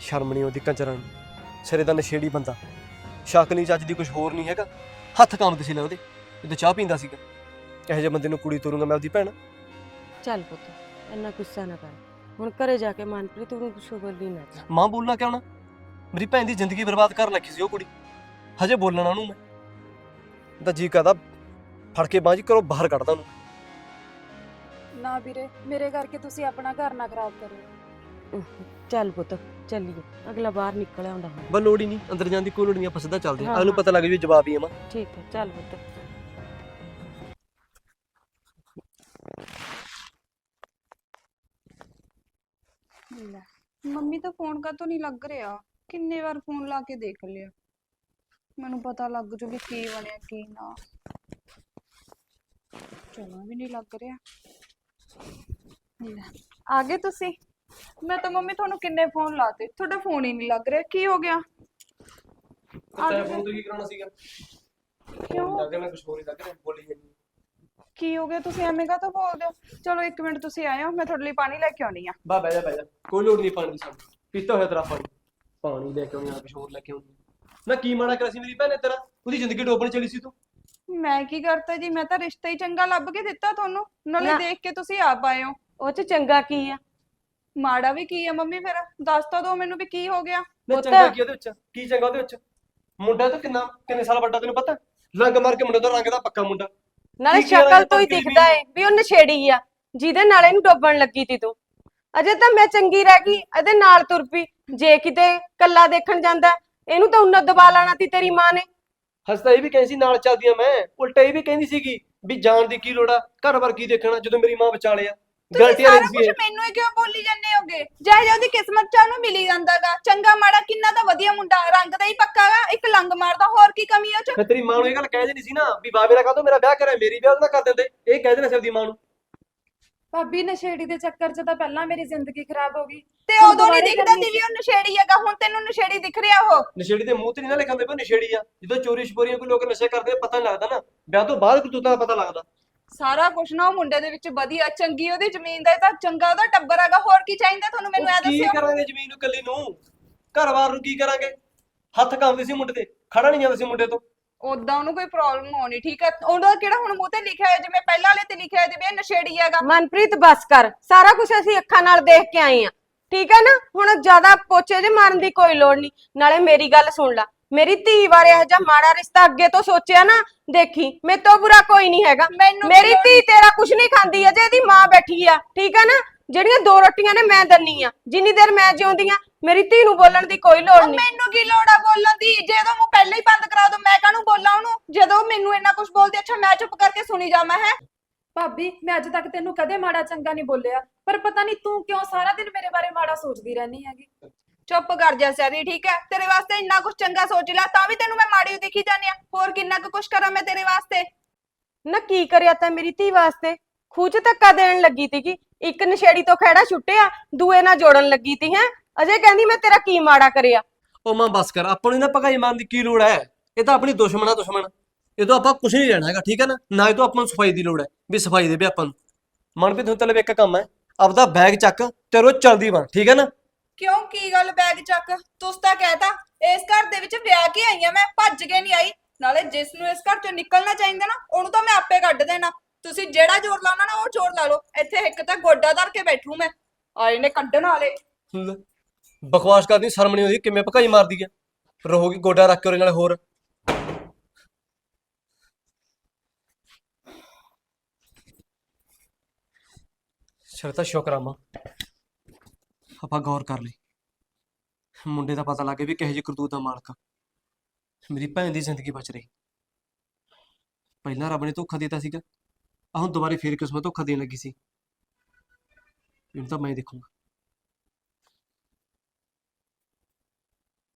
ਸ਼ਰਮ ਨਹੀਂ ਆਉਂਦੀ ਕੰਜਰਾਂ ਨੂੰ। ਸਿਰੇ ਦਾ ਨਸ਼ੇੜੀ ਬੰਦਾ। ਸ਼ੱਕ ਨਹੀਂ ਚੱਜ ਦੀ ਕੁਝ ਹੋਰ ਨਹੀਂ ਹੈਗਾ। ਹੱਥ ਕੰਮ ਤੇ ਸੀ ਲੈ ਉਹਦੇ। ਜਦੋਂ ਚਾਹ ਪੀਂਦਾ ਸੀਗਾ। ਇਹੋ ਜਿਹੇ ਬੰਦੇ ਨੂੰ ਕੁੜੀ ਤੋਰੂੰਗਾ ਮੈਂ ਉਹਦੀ ਭੈਣ। ਚੱਲ ਪੁੱਤ, ਇੰਨਾ ਗੁੱਸਾ ਨਾ ਕਰ। ਹੁਣ ਘਰੇ ਜਾ ਕੇ ਮਨਪ੍ਰੀਤ ਨੂੰ ਕੁਛ ਬੋਲੀ ਨਾ ਮਾਂ ਬੋਲਣਾ ਕਿਉਂ ਨਾ? ਮੇਰੀ ਭੈਣ ਦੀ ਜ਼ਿੰਦਗੀ ਬਰਬਾਦ ਕਰਨ ਲੱਗੀ ਸੀ ਉਹ ਕੁੜੀ। ਹਜੇ ਬੋਲਣਾ ਉਹਨੂੰ ਮੈਂ। ਤਾਂ ਜੀ ਕਹਦਾ ਫੜ ਕੇ ਜੀ ਕਰੋ ਬਾਹਰ ਕੱਢਦਾ ਉਹਨੂੰ। ਨਾ ਵੀਰੇ ਮੇਰੇ ਕਰਕੇ ਤੁਸੀਂ ਆਪਣਾ ਘਰ ਨਾ ਖਰਾਬ ਕਰੋ ਚੱਲ ਪੁੱਤ ਚੱਲੀਏ। ਅਗਲਾ ਬਾਹਰ ਨਿਕਲ ਆਉਂਦਾ ਹੁਣ। ਬਸ ਲੋੜ ਹੀ ਨਹੀਂ ਅੰਦਰ ਜਾਣ ਦੀ ਕੋਈ ਲੋੜ ਨਹੀਂ ਆਪਾਂ ਸਿੱਧਾ ਚੱਲਦੇ ਹਾਂ। ਹਾਂ, ਉਹਨੂੰ ਹਾਂ। ਪਤਾ ਲੱਗ ਜੂ ਜਵਾਬ ਹੀ ਆ ਮਾਂ। ਠੀਕ ਹੈ ਚੱਲ ਪੁੱਤ। ਲੈ ਮੰਮੀ ਤਾਂ ਫੋਨ ਕਾਤੋਂ ਨਹੀਂ ਲੱਗ ਰਿਹਾ? ਕਿੰਨੇ ਵਾਰ ਫੋਨ ਲਾ ਕੇ ਦੇਖ ਲਿਆ। ਮੈਨੂੰ ਪਤਾ ਲੱਗ ਜੂ ਵੀ ਕੀ ਬਣਿਆ ਕੀ ਨਾ। ਚਲੋ ਵੀ ਨਹੀਂ ਲੱਗ ਰਿਹਾ। ਲੈ, ਆ ਗਏ ਤੁਸੀਂ? ਮੈਂ ਤਾਂ ਮੰਮੀ ਤੁਹਾਨੂੰ ਕਿੰਨੇ ਫੋਨ ਲਾਤੇ? ਤੁਹਾਡਾ ਫੋਨ ਹੀ ਨਹੀਂ ਲੱਗ ਰਿਹਾ। ਕੀ ਹੋ ਗਿਆ? ਆ ਤੈਨੂੰ ਜਾਓ। ਫੋਨ ਤੋਂ ਕੀ ਕਰਾਉਣਾ ਸੀਗਾ? ਕਿਉਂ? ਲੱਗ ਰਿਹਾ ਮੈਂ ਕੁਝ ਹੋਰ ਹੀ ਲੱਗ ਰਿਹਾ ਬੋਲੀ ਜਾਂਦੀ ਕੀ ਹੋ ਗਿਆ? ਤੁਸੀਂ ਐਵੇਂ ਕਾਹਤੋਂ ਬੋਲਦੇ ਹੋ? ਚਲੋ ਇੱਕ ਮਿੰਟ ਤੁਸੀਂ ਆਏ ਹੋ ਮੈਂ ਤੁਹਾਡੇ ਲਈ ਪਾਣੀ ਲੈ ਕੇ ਆਉਣੀ ਆ ਬਾ ਬਹਿ ਜਾ ਬਹਿ ਜਾ ਕੋਈ ਲੋੜ ਨਹੀਂ ਪਾਣੀ ਦੀ ਸਾਨੂੰ। ਪੀਤਾ ਹੋਇਆ ਤੇਰਾ ਪਾਣੀ। ਪਾਣੀ ਲੈ ਕੇ ਆਉਣੀ ਆ ਹੋਰ ਲੈ ਕੇ ਆਉਣੀ ਨਾ ਕੀ ਮਾੜਾ ਕਰਿਆ ਸੀ ਮੇਰੀ ਭੈਣ ਤੇਰਾ? ਉਹਦੀ ਜ਼ਿੰਦਗੀ ਡੋਬਣ ਚਲੀ ਸੀ ਤੂੰ। ਮੈਂ ਕੀ ਕਰਤਾ ਜੀ? ਮੈਂ ਤਾਂ ਰਿਸ਼ਤਾ ਹੀ ਚੰਗਾ ਲੱਭ ਕੇ ਦਿੱਤਾ ਤੁਹਾਨੂੰ। ਨਾਲੇ ਨਾ। ਦੇਖ ਕੇ ਤੁਸੀਂ ਆਪ ਆਏ ਹੋ ਉਹ ਚ ਚੰਗਾ ਕੀ ਆ? ਮਾੜਾ ਵੀ ਕੀ ਹੈ ਮੰਮੀ ਫਿਰ? ਦੱਸ ਤਾਂ ਦਿਓ ਮੈਨੂੰ ਵੀ ਕੀ ਹੋ ਗਿਆ। ਨਾ ਪੁੱਤ। ਚੰਗਾ ਕੀ ਉਹਦੇ ਵਿੱਚ? ਕੀ ਚੰਗਾ ਉਹਦੇ ਵਿੱਚ? ਮੁੰਡਾ ਤਾਂ ਕਿੰਨਾ ਕਿੰਨੇ ਸਾਲ ਵੱਡਾ ਤੈਨੂੰ ਪਤਾ? ਰੰਗ ਮਾਰ ਕੇ ਮੁੰਡਾ ਤਾਂ ਰੰਗ ਦਾ ਪੱਕਾ ਮੁੰਡਾ। ਨਾਲੇ ਕੀ ਸ਼ਕਲ ਤੋਂ ਹੀ ਦਿਖਦਾ ਏ ਵੀ ਉਹ ਨਸ਼ੇੜੀ ਆ ਜਿਹਦੇ ਨਾਲ ਇਹਨੂੰ ਡੋਬਣ ਲੱਗੀ ਤੀ ਤੂੰ। ਅਜੇ ਤਾਂ ਮੈਂ ਚੰਗੀ ਰਹਿ ਗਈ ਇਹਦੇ ਨਾਲ ਤੁਰ ਪਈ। ਜੇ ਕਿਤੇ ਕੱਲਾ ਦੇਖਣ ਜਾਂਦਾ ਇਹਨੂੰ ਤਾਂ ਉਹਨਾਂ ਦਬਾ ਲਾਣਾ ਤੀ ਤੇਰੀ ਮਾਂ ਨੇ। ਹਸਤਾ ਇਹ ਵੀ ਕਹਿੰਦੀ ਸੀ ਨਾਲ ਚੱਲਦੀਆਂ ਮੈਂ। ਉਲਟਾ ਇਹ ਵੀ ਕਹਿੰਦੀ ਸੀਗੀ ਵੀ ਜਾਣ ਦੀ ਕੀ ਲੋੜ ਆ? ਘਰ ਵਰ ਕੀ ਦੇਖਣਾ ਜਦੋਂ ਮੇਰੀ ਮਾਂ ਵਿਚਾਲੇ ਆ। ਗਲਤੀਆਂ ਸਾਰਾ ਕੁਝ ਮੈਨੂੰ ਹੀ ਕਿਉਂ ਬੋਲੀ ਜਾਂਦੇ ਹੋਗੇ? ਜੈ ਜੈ ਉਹਦੀ ਕਿਸਮਤ ਚ ਉਹਨੂੰ ਮਿਲੀ ਜਾਂਦਾਗਾ। ਚੰਗਾ ਮਾੜਾ ਕਿੰਨਾ ਤਾਂ ਵਧੀਆ ਮੁੰਡਾ ਰੰਗ ਦਾ ਹੀ ਪੱਕਾਗਾ ਇੱਕ ਲੰਗ ਮਾਰਦਾ ਹੋਰ ਕੀ ਕਮੀ ਆ ਉਹ ਚ? ਮੈਂ ਤੇਰੀ ਮਾਂ ਨੂੰ ਇਹ ਗੱਲ ਕਹਿ ਦੇਣੀ ਸੀ ਨਾ ਵੀ ਬਾਬੇ ਦਾ ਕਾਹਤੋਂ ਮੇਰਾ ਵਿਆਹ ਕਰਿਆ ਮੇਰੀ ਵਿਆਹ ਉਹਦੇ ਨਾਲ ਕਰ ਦਿੰਦੇ। ਇਹ ਕਹਿ ਦੇਣਾ ਸੀ ਆਪਦੀ ਮਾਂ ਨੂੰ। ਭਾਬੀ ਨਸ਼ੇੜੀ ਦੇ ਚੱਕਰ 'ਚ ਤਾਂ ਪਹਿਲਾਂ ਮੇਰੀ ਜ਼ਿੰਦਗੀ ਖਰਾਬ ਹੋ ਗਈ। ਤੇ ਹੁਣ ਉਦੋਂ ਨਹੀਂ ਦੁਬਾਰੇ ਦਿਖਦਾ ਕਰਨੀ ਸੀ ਵੀ ਉਹ ਨਸ਼ੇੜੀ ਹੈਗਾ ਹੁਣ ਤੈਨੂੰ ਨਸ਼ੇੜੀ ਦਿਖ ਰਿਹਾ ਉਹ? ਨਸ਼ੇੜੀ ਦੇ ਮੂੰਹ ਤੇ ਨਹੀਂ ਨਾ ਲਿਖਾਂਦੇ ਪਏ ਨਸ਼ੇੜੀ ਆ। ਜਦੋਂ ਚੋਰੀ ਛਪੋਰੀਆਂ ਕੋਈ ਲੋਕ ਨਸ਼ੇ ਕਰਦੇ ਆ, ਪਤਾ ਨਹੀਂ ਲੱਗਦਾ ਨਾ। ਵਿਆਹ ਤੋਂ ਬਾਅਦ ਕਰਤੂਤਾਂ ਦਾ ਪਤਾ ਲੱਗਦਾ। ਸਾਰਾ ਕੁਝ ਨਾ ਉਹ ਮੁੰਡੇ ਦੇ ਵਿੱਚ ਵਧੀਆ ਚੰਗੀ ਉਹਦੀ ਜ਼ਮੀਨ ਦਾ ਇਹ ਤਾਂ ਚੰਗਾ ਉਹਦਾ ਟੱਬਰ ਹੈਗਾ ਹੋਰ ਕੀ ਚਾਹੀਦਾ ਤੁਹਾਨੂੰ ਮੈਨੂੰ ਉਹ ਇਹ ਕੀ ਦੱਸਿਓ। ਕਰਾਂਗੇ ਜ਼ਮੀਨ ਨੂੰ ਕੱਲੀ ਨੂੰ? ਘਰ-ਬਾਰ ਨੂੰ ਕੀ ਕਰਾਂਗੇ? ਹੱਥ ਕੰਬਦੇ ਸੀ ਮੁੰਡੇ ਤੇ ਖੜਾ ਨਹੀਂ ਜਾਂਦਾ ਸੀ ਮੁੰਡੇ ਤੋਂ। ਉਦਾਂ ਉਹਨੂੰ ਕੋਈ ਪ੍ਰੋਬਲਮ ਹੋਣੀ ਠੀਕ ਹੈ। ਉਹਦਾ ਕਿਹੜਾ ਹੁਣ ਮੂੰਹ ਤੇ ਲਿਖਿਆ ਹੈ ਜਿਵੇਂ ਪਹਿਲਾਂ ਵਾਲੇ ਤੇ ਲਿਖਿਆ ਹੈ ਜਿਵੇਂ ਇਹ ਨਸ਼ੇੜੀ ਹੈਗਾ। ਮਨਪ੍ਰੀਤ ਬਸ ਕਰ ਸਾਰਾ ਕੁਝ ਅਸੀਂ ਅੱਖਾਂ ਨਾਲ ਦੇਖ ਕੇ ਆਏ ਆ ਠੀਕ ਹੈ ਨਾ? ਹੁਣ ਜ਼ਿਆਦਾ ਪੋਚੇ ਜੇ ਮਾਰਨ ਦੀ ਕੋਈ ਲੋੜ ਨਹੀਂ ਨਾਲੇ ਮੇਰੀ ਗੱਲ ਸੁਣ ਲੈ। ਮੇਰੀ ਧੀ ਬਾਰੇ ਇਹ ਜਿਹਾ ਮਾੜਾ ਰਿਸ਼ਤਾ ਅੱਗੇ ਤੋਂ ਸੋਚਿਆ ਨਾ ਦੇਖੀ ਮੇਰੇ ਤੋਂ ਬੁਰਾ ਕੋਈ ਨਹੀਂ ਹੈਗਾ। ਮੈਨੂੰ ਮੇਰੀ ਕੀ ਲੋੜ- ਧੀ ਤੇਰਾ ਕੁਝ ਨਹੀਂ ਖਾਂਦੀ ਅਜੇ ਇਹਦੀ ਮਾਂ ਬੈਠੀ ਆ ਠੀਕ ਹੈ ਨਾ? ਜਿਹੜੀਆਂ ਦੋ ਰੋਟੀਆਂ ਨੇ ਮੈਂ ਦੰਨੀ ਆ ਜਿੰਨੀ ਦੇਰ ਮੈਂ ਜਿਉਂਦੀ ਆ ਮੇਰੀ ਧੀ ਨੂੰ ਬੋਲਣ ਦੀ ਕੋਈ ਲੋੜ ਨਹੀਂ। ਮੈਨੂੰ ਕੀ ਲੋੜ ਆ ਬੋਲਣ ਦੀ? ਜਦੋਂ ਮੈਂ ਪਹਿਲਾਂ ਹੀ ਬੰਦ ਕਰਾ ਦੋ ਮੈਂ ਕਾਹਨੂੰ ਬੋਲਾਂ ਉਹਨੂੰ? ਜਦੋਂ ਮੈਨੂੰ ਇੰਨਾ ਕੁਝ ਬੋਲਦੀ ਅੱਛਾ ਮੈਂ ਚੁੱਪ ਕਰਕੇ ਸੁਣੀ ਜਾਵਾਂ ਹੈ? ਭਾਬੀ ਮੈਂ ਅੱਜ ਤੱਕ ਤੈਨੂੰ ਕਦੇ ਮਾੜਾ ਚੰਗਾ ਨਹੀਂ ਬੋਲਿਆ ਪਰ ਪਤਾ ਨਹੀਂ ਤੂੰ ਕਿਉਂ ਸਾਰਾ ਦਿਨ ਮੇਰੇ ਬਾਰੇ ਮਾੜਾ ਸੋਚਦੀ ਰਹਿੰਦੀ ਹੈਗੀ? ਚੁੱਪ ਕਰ ਜਾ ਸਾਰੀ ਠੀਕ ਹੈ? ਤੇਰੇ ਵਾਸਤੇ ਇੰਨਾ ਕੁਝ ਚੰਗਾ ਸੋਚ ਲਿਆ ਤਾਂ ਵੀ ਤੈਨੂੰ ਮੈਂ ਮਾੜੀ ਦਿਖੀ ਜਾਂਦੀ ਆ ਹੋਰ ਕਿੰਨਾ ਕੁ ਕੁਝ ਕਰਾਂ ਮੈਂ ਤੇਰੇ ਵਾਸਤੇ? ਨਾ ਕੀ ਕਰਿਆ ਤੈਂ ਮੇਰੀ ਧੀ ਵਾਸਤੇ? ਖੂਚ ਧੱਕਾ ਦੇਣ ਲੱਗੀ ਤੀਗੀ ਇੱਕ ਨਸ਼ੇੜੀ ਤੋਂ ਖਹਿੜਾ ਛੁੱਟਿਆ ਦੂਏ ਨਾਲ ਜੋੜਨ ਲੱਗੀ ਤੀ ਹੈ? ਅਜੇ ਕਹਿੰਦੀ ਮੈਂ ਤੇਰਾ ਕੀ ਮਾੜਾ ਕਰਿਆ। ਉਹ ਮਾਂ ਬਸ ਕਰ ਆਪਾਂ ਨੂੰ ਨਾ ਭਗਾਈ ਮਾਰਨ ਦੀ ਕੀ ਲੋੜ ਹੈ? ਇਹ ਤਾਂ ਆਪਣੀ ਦੁਸ਼ਮਣ ਆ ਦੁਸ਼ਮਣ। ਇਹ ਤੋਂ ਆਪਾਂ ਕੁਝ ਨਹੀਂ ਲੈਣਾ ਹੈਗਾ ਠੀਕ ਹੈ ਨਾ? ਨਾ ਇਹ ਤੋਂ ਆਪਾਂ ਨੂੰ ਸਫ਼ਾਈ ਦੀ ਲੋੜ ਹੈ ਵੀ ਸਫ਼ਾਈ ਦੇਵੇ ਆਪਾਂ ਨੂੰ। ਮਨਪ੍ਰੀਤ ਹੁਣ ਤੇਰੇ ਇੱਕ ਕੰਮ ਹੈ। ਆਪਦਾ ਬੈਗ ਚੱਕ ਤੇ ਰੋ ਚਲਦੀ ਬਣ ਠੀਕ ਹੈ ਨਾ? ਕਿਉਂ? ਕੀ ਗੱਲ ਬੈਗ ਚੱਕ? ਤੁਸ ਤਾਂ ਕਹਿਤਾ ਇਸ ਘਰ ਦੇ ਵਿੱਚ ਵਿਆਹ ਕੇ ਆਈ ਆ ਮੈਂ ਭੱਜ ਕੇ ਨਹੀਂ ਆਈ। ਨਾਲੇ ਜਿਸ ਨੂੰ ਇਸ ਘਰ ਚੋਂ ਨਿਕਲਣਾ ਚਾਹੀਦਾ ਨਾ ਉਹਨੂੰ ਤਾਂ ਮੈਂ ਆਪੇ ਕੱਢ ਦੇਣਾ। ਤੁਸੀਂ ਜਿਹੜਾ ਜ਼ੋਰ ਲਾਉਣਾ ਨਾ ਉਹ ਜ਼ੋਰ ਲਾ ਲਓ। ਇੱਥੇ ਇੱਕ ਤਾਂ ਗੋਡਾ ਧਰ ਕੇ ਬੈਠੂ ਮੈਂ। ਆਏ ਨੇ ਕੱਢਣ ਵਾਲੇ। ਲੈ, ਬਕਵਾਸ ਕਰਦੀ ਸ਼ਰਮ ਨਹੀਂ ਆਉਂਦੀ ਕਿਵੇਂ ਭਗਾਈ ਮਾਰਦੀ ਆ? ਰਹੋਗੀ ਗੋਡਾ ਰੱਖ ਕੇ ਉਹਦੇ ਨਾਲ ਹੋਰ। ਚਲ ਸ਼ੁਕਰਾਮਾ ਆਪਾਂ ਗੌਰ ਕਰ ਲਈ। ਮੁੰਡੇ ਦਾ ਪਤਾ ਲੱਗ ਗਿਆ ਵੀ ਕਿਹੋ ਜਿਹੀ ਕਰਤੂਤ ਦਾ ਮਾਲਕ। ਆ ਮੇਰੀ ਭੈਣ ਦੀ ਜ਼ਿੰਦਗੀ ਬਚ ਰਹੀ। ਪਹਿਲਾਂ ਰੱਬ ਨੇ ਧੋਖਾ ਦਿੱਤਾ ਸੀਗਾ। ਆ ਹੁਣ ਦੁਬਾਰੇ ਫੇਰ ਕਿਸਮਤ ਧੋਖਾ ਦੇਣ ਲੱਗੀ ਸੀ। ਇਹਨੂੰ ਤਾਂ ਮੈਂ ਦੇਖੂੰਗਾ।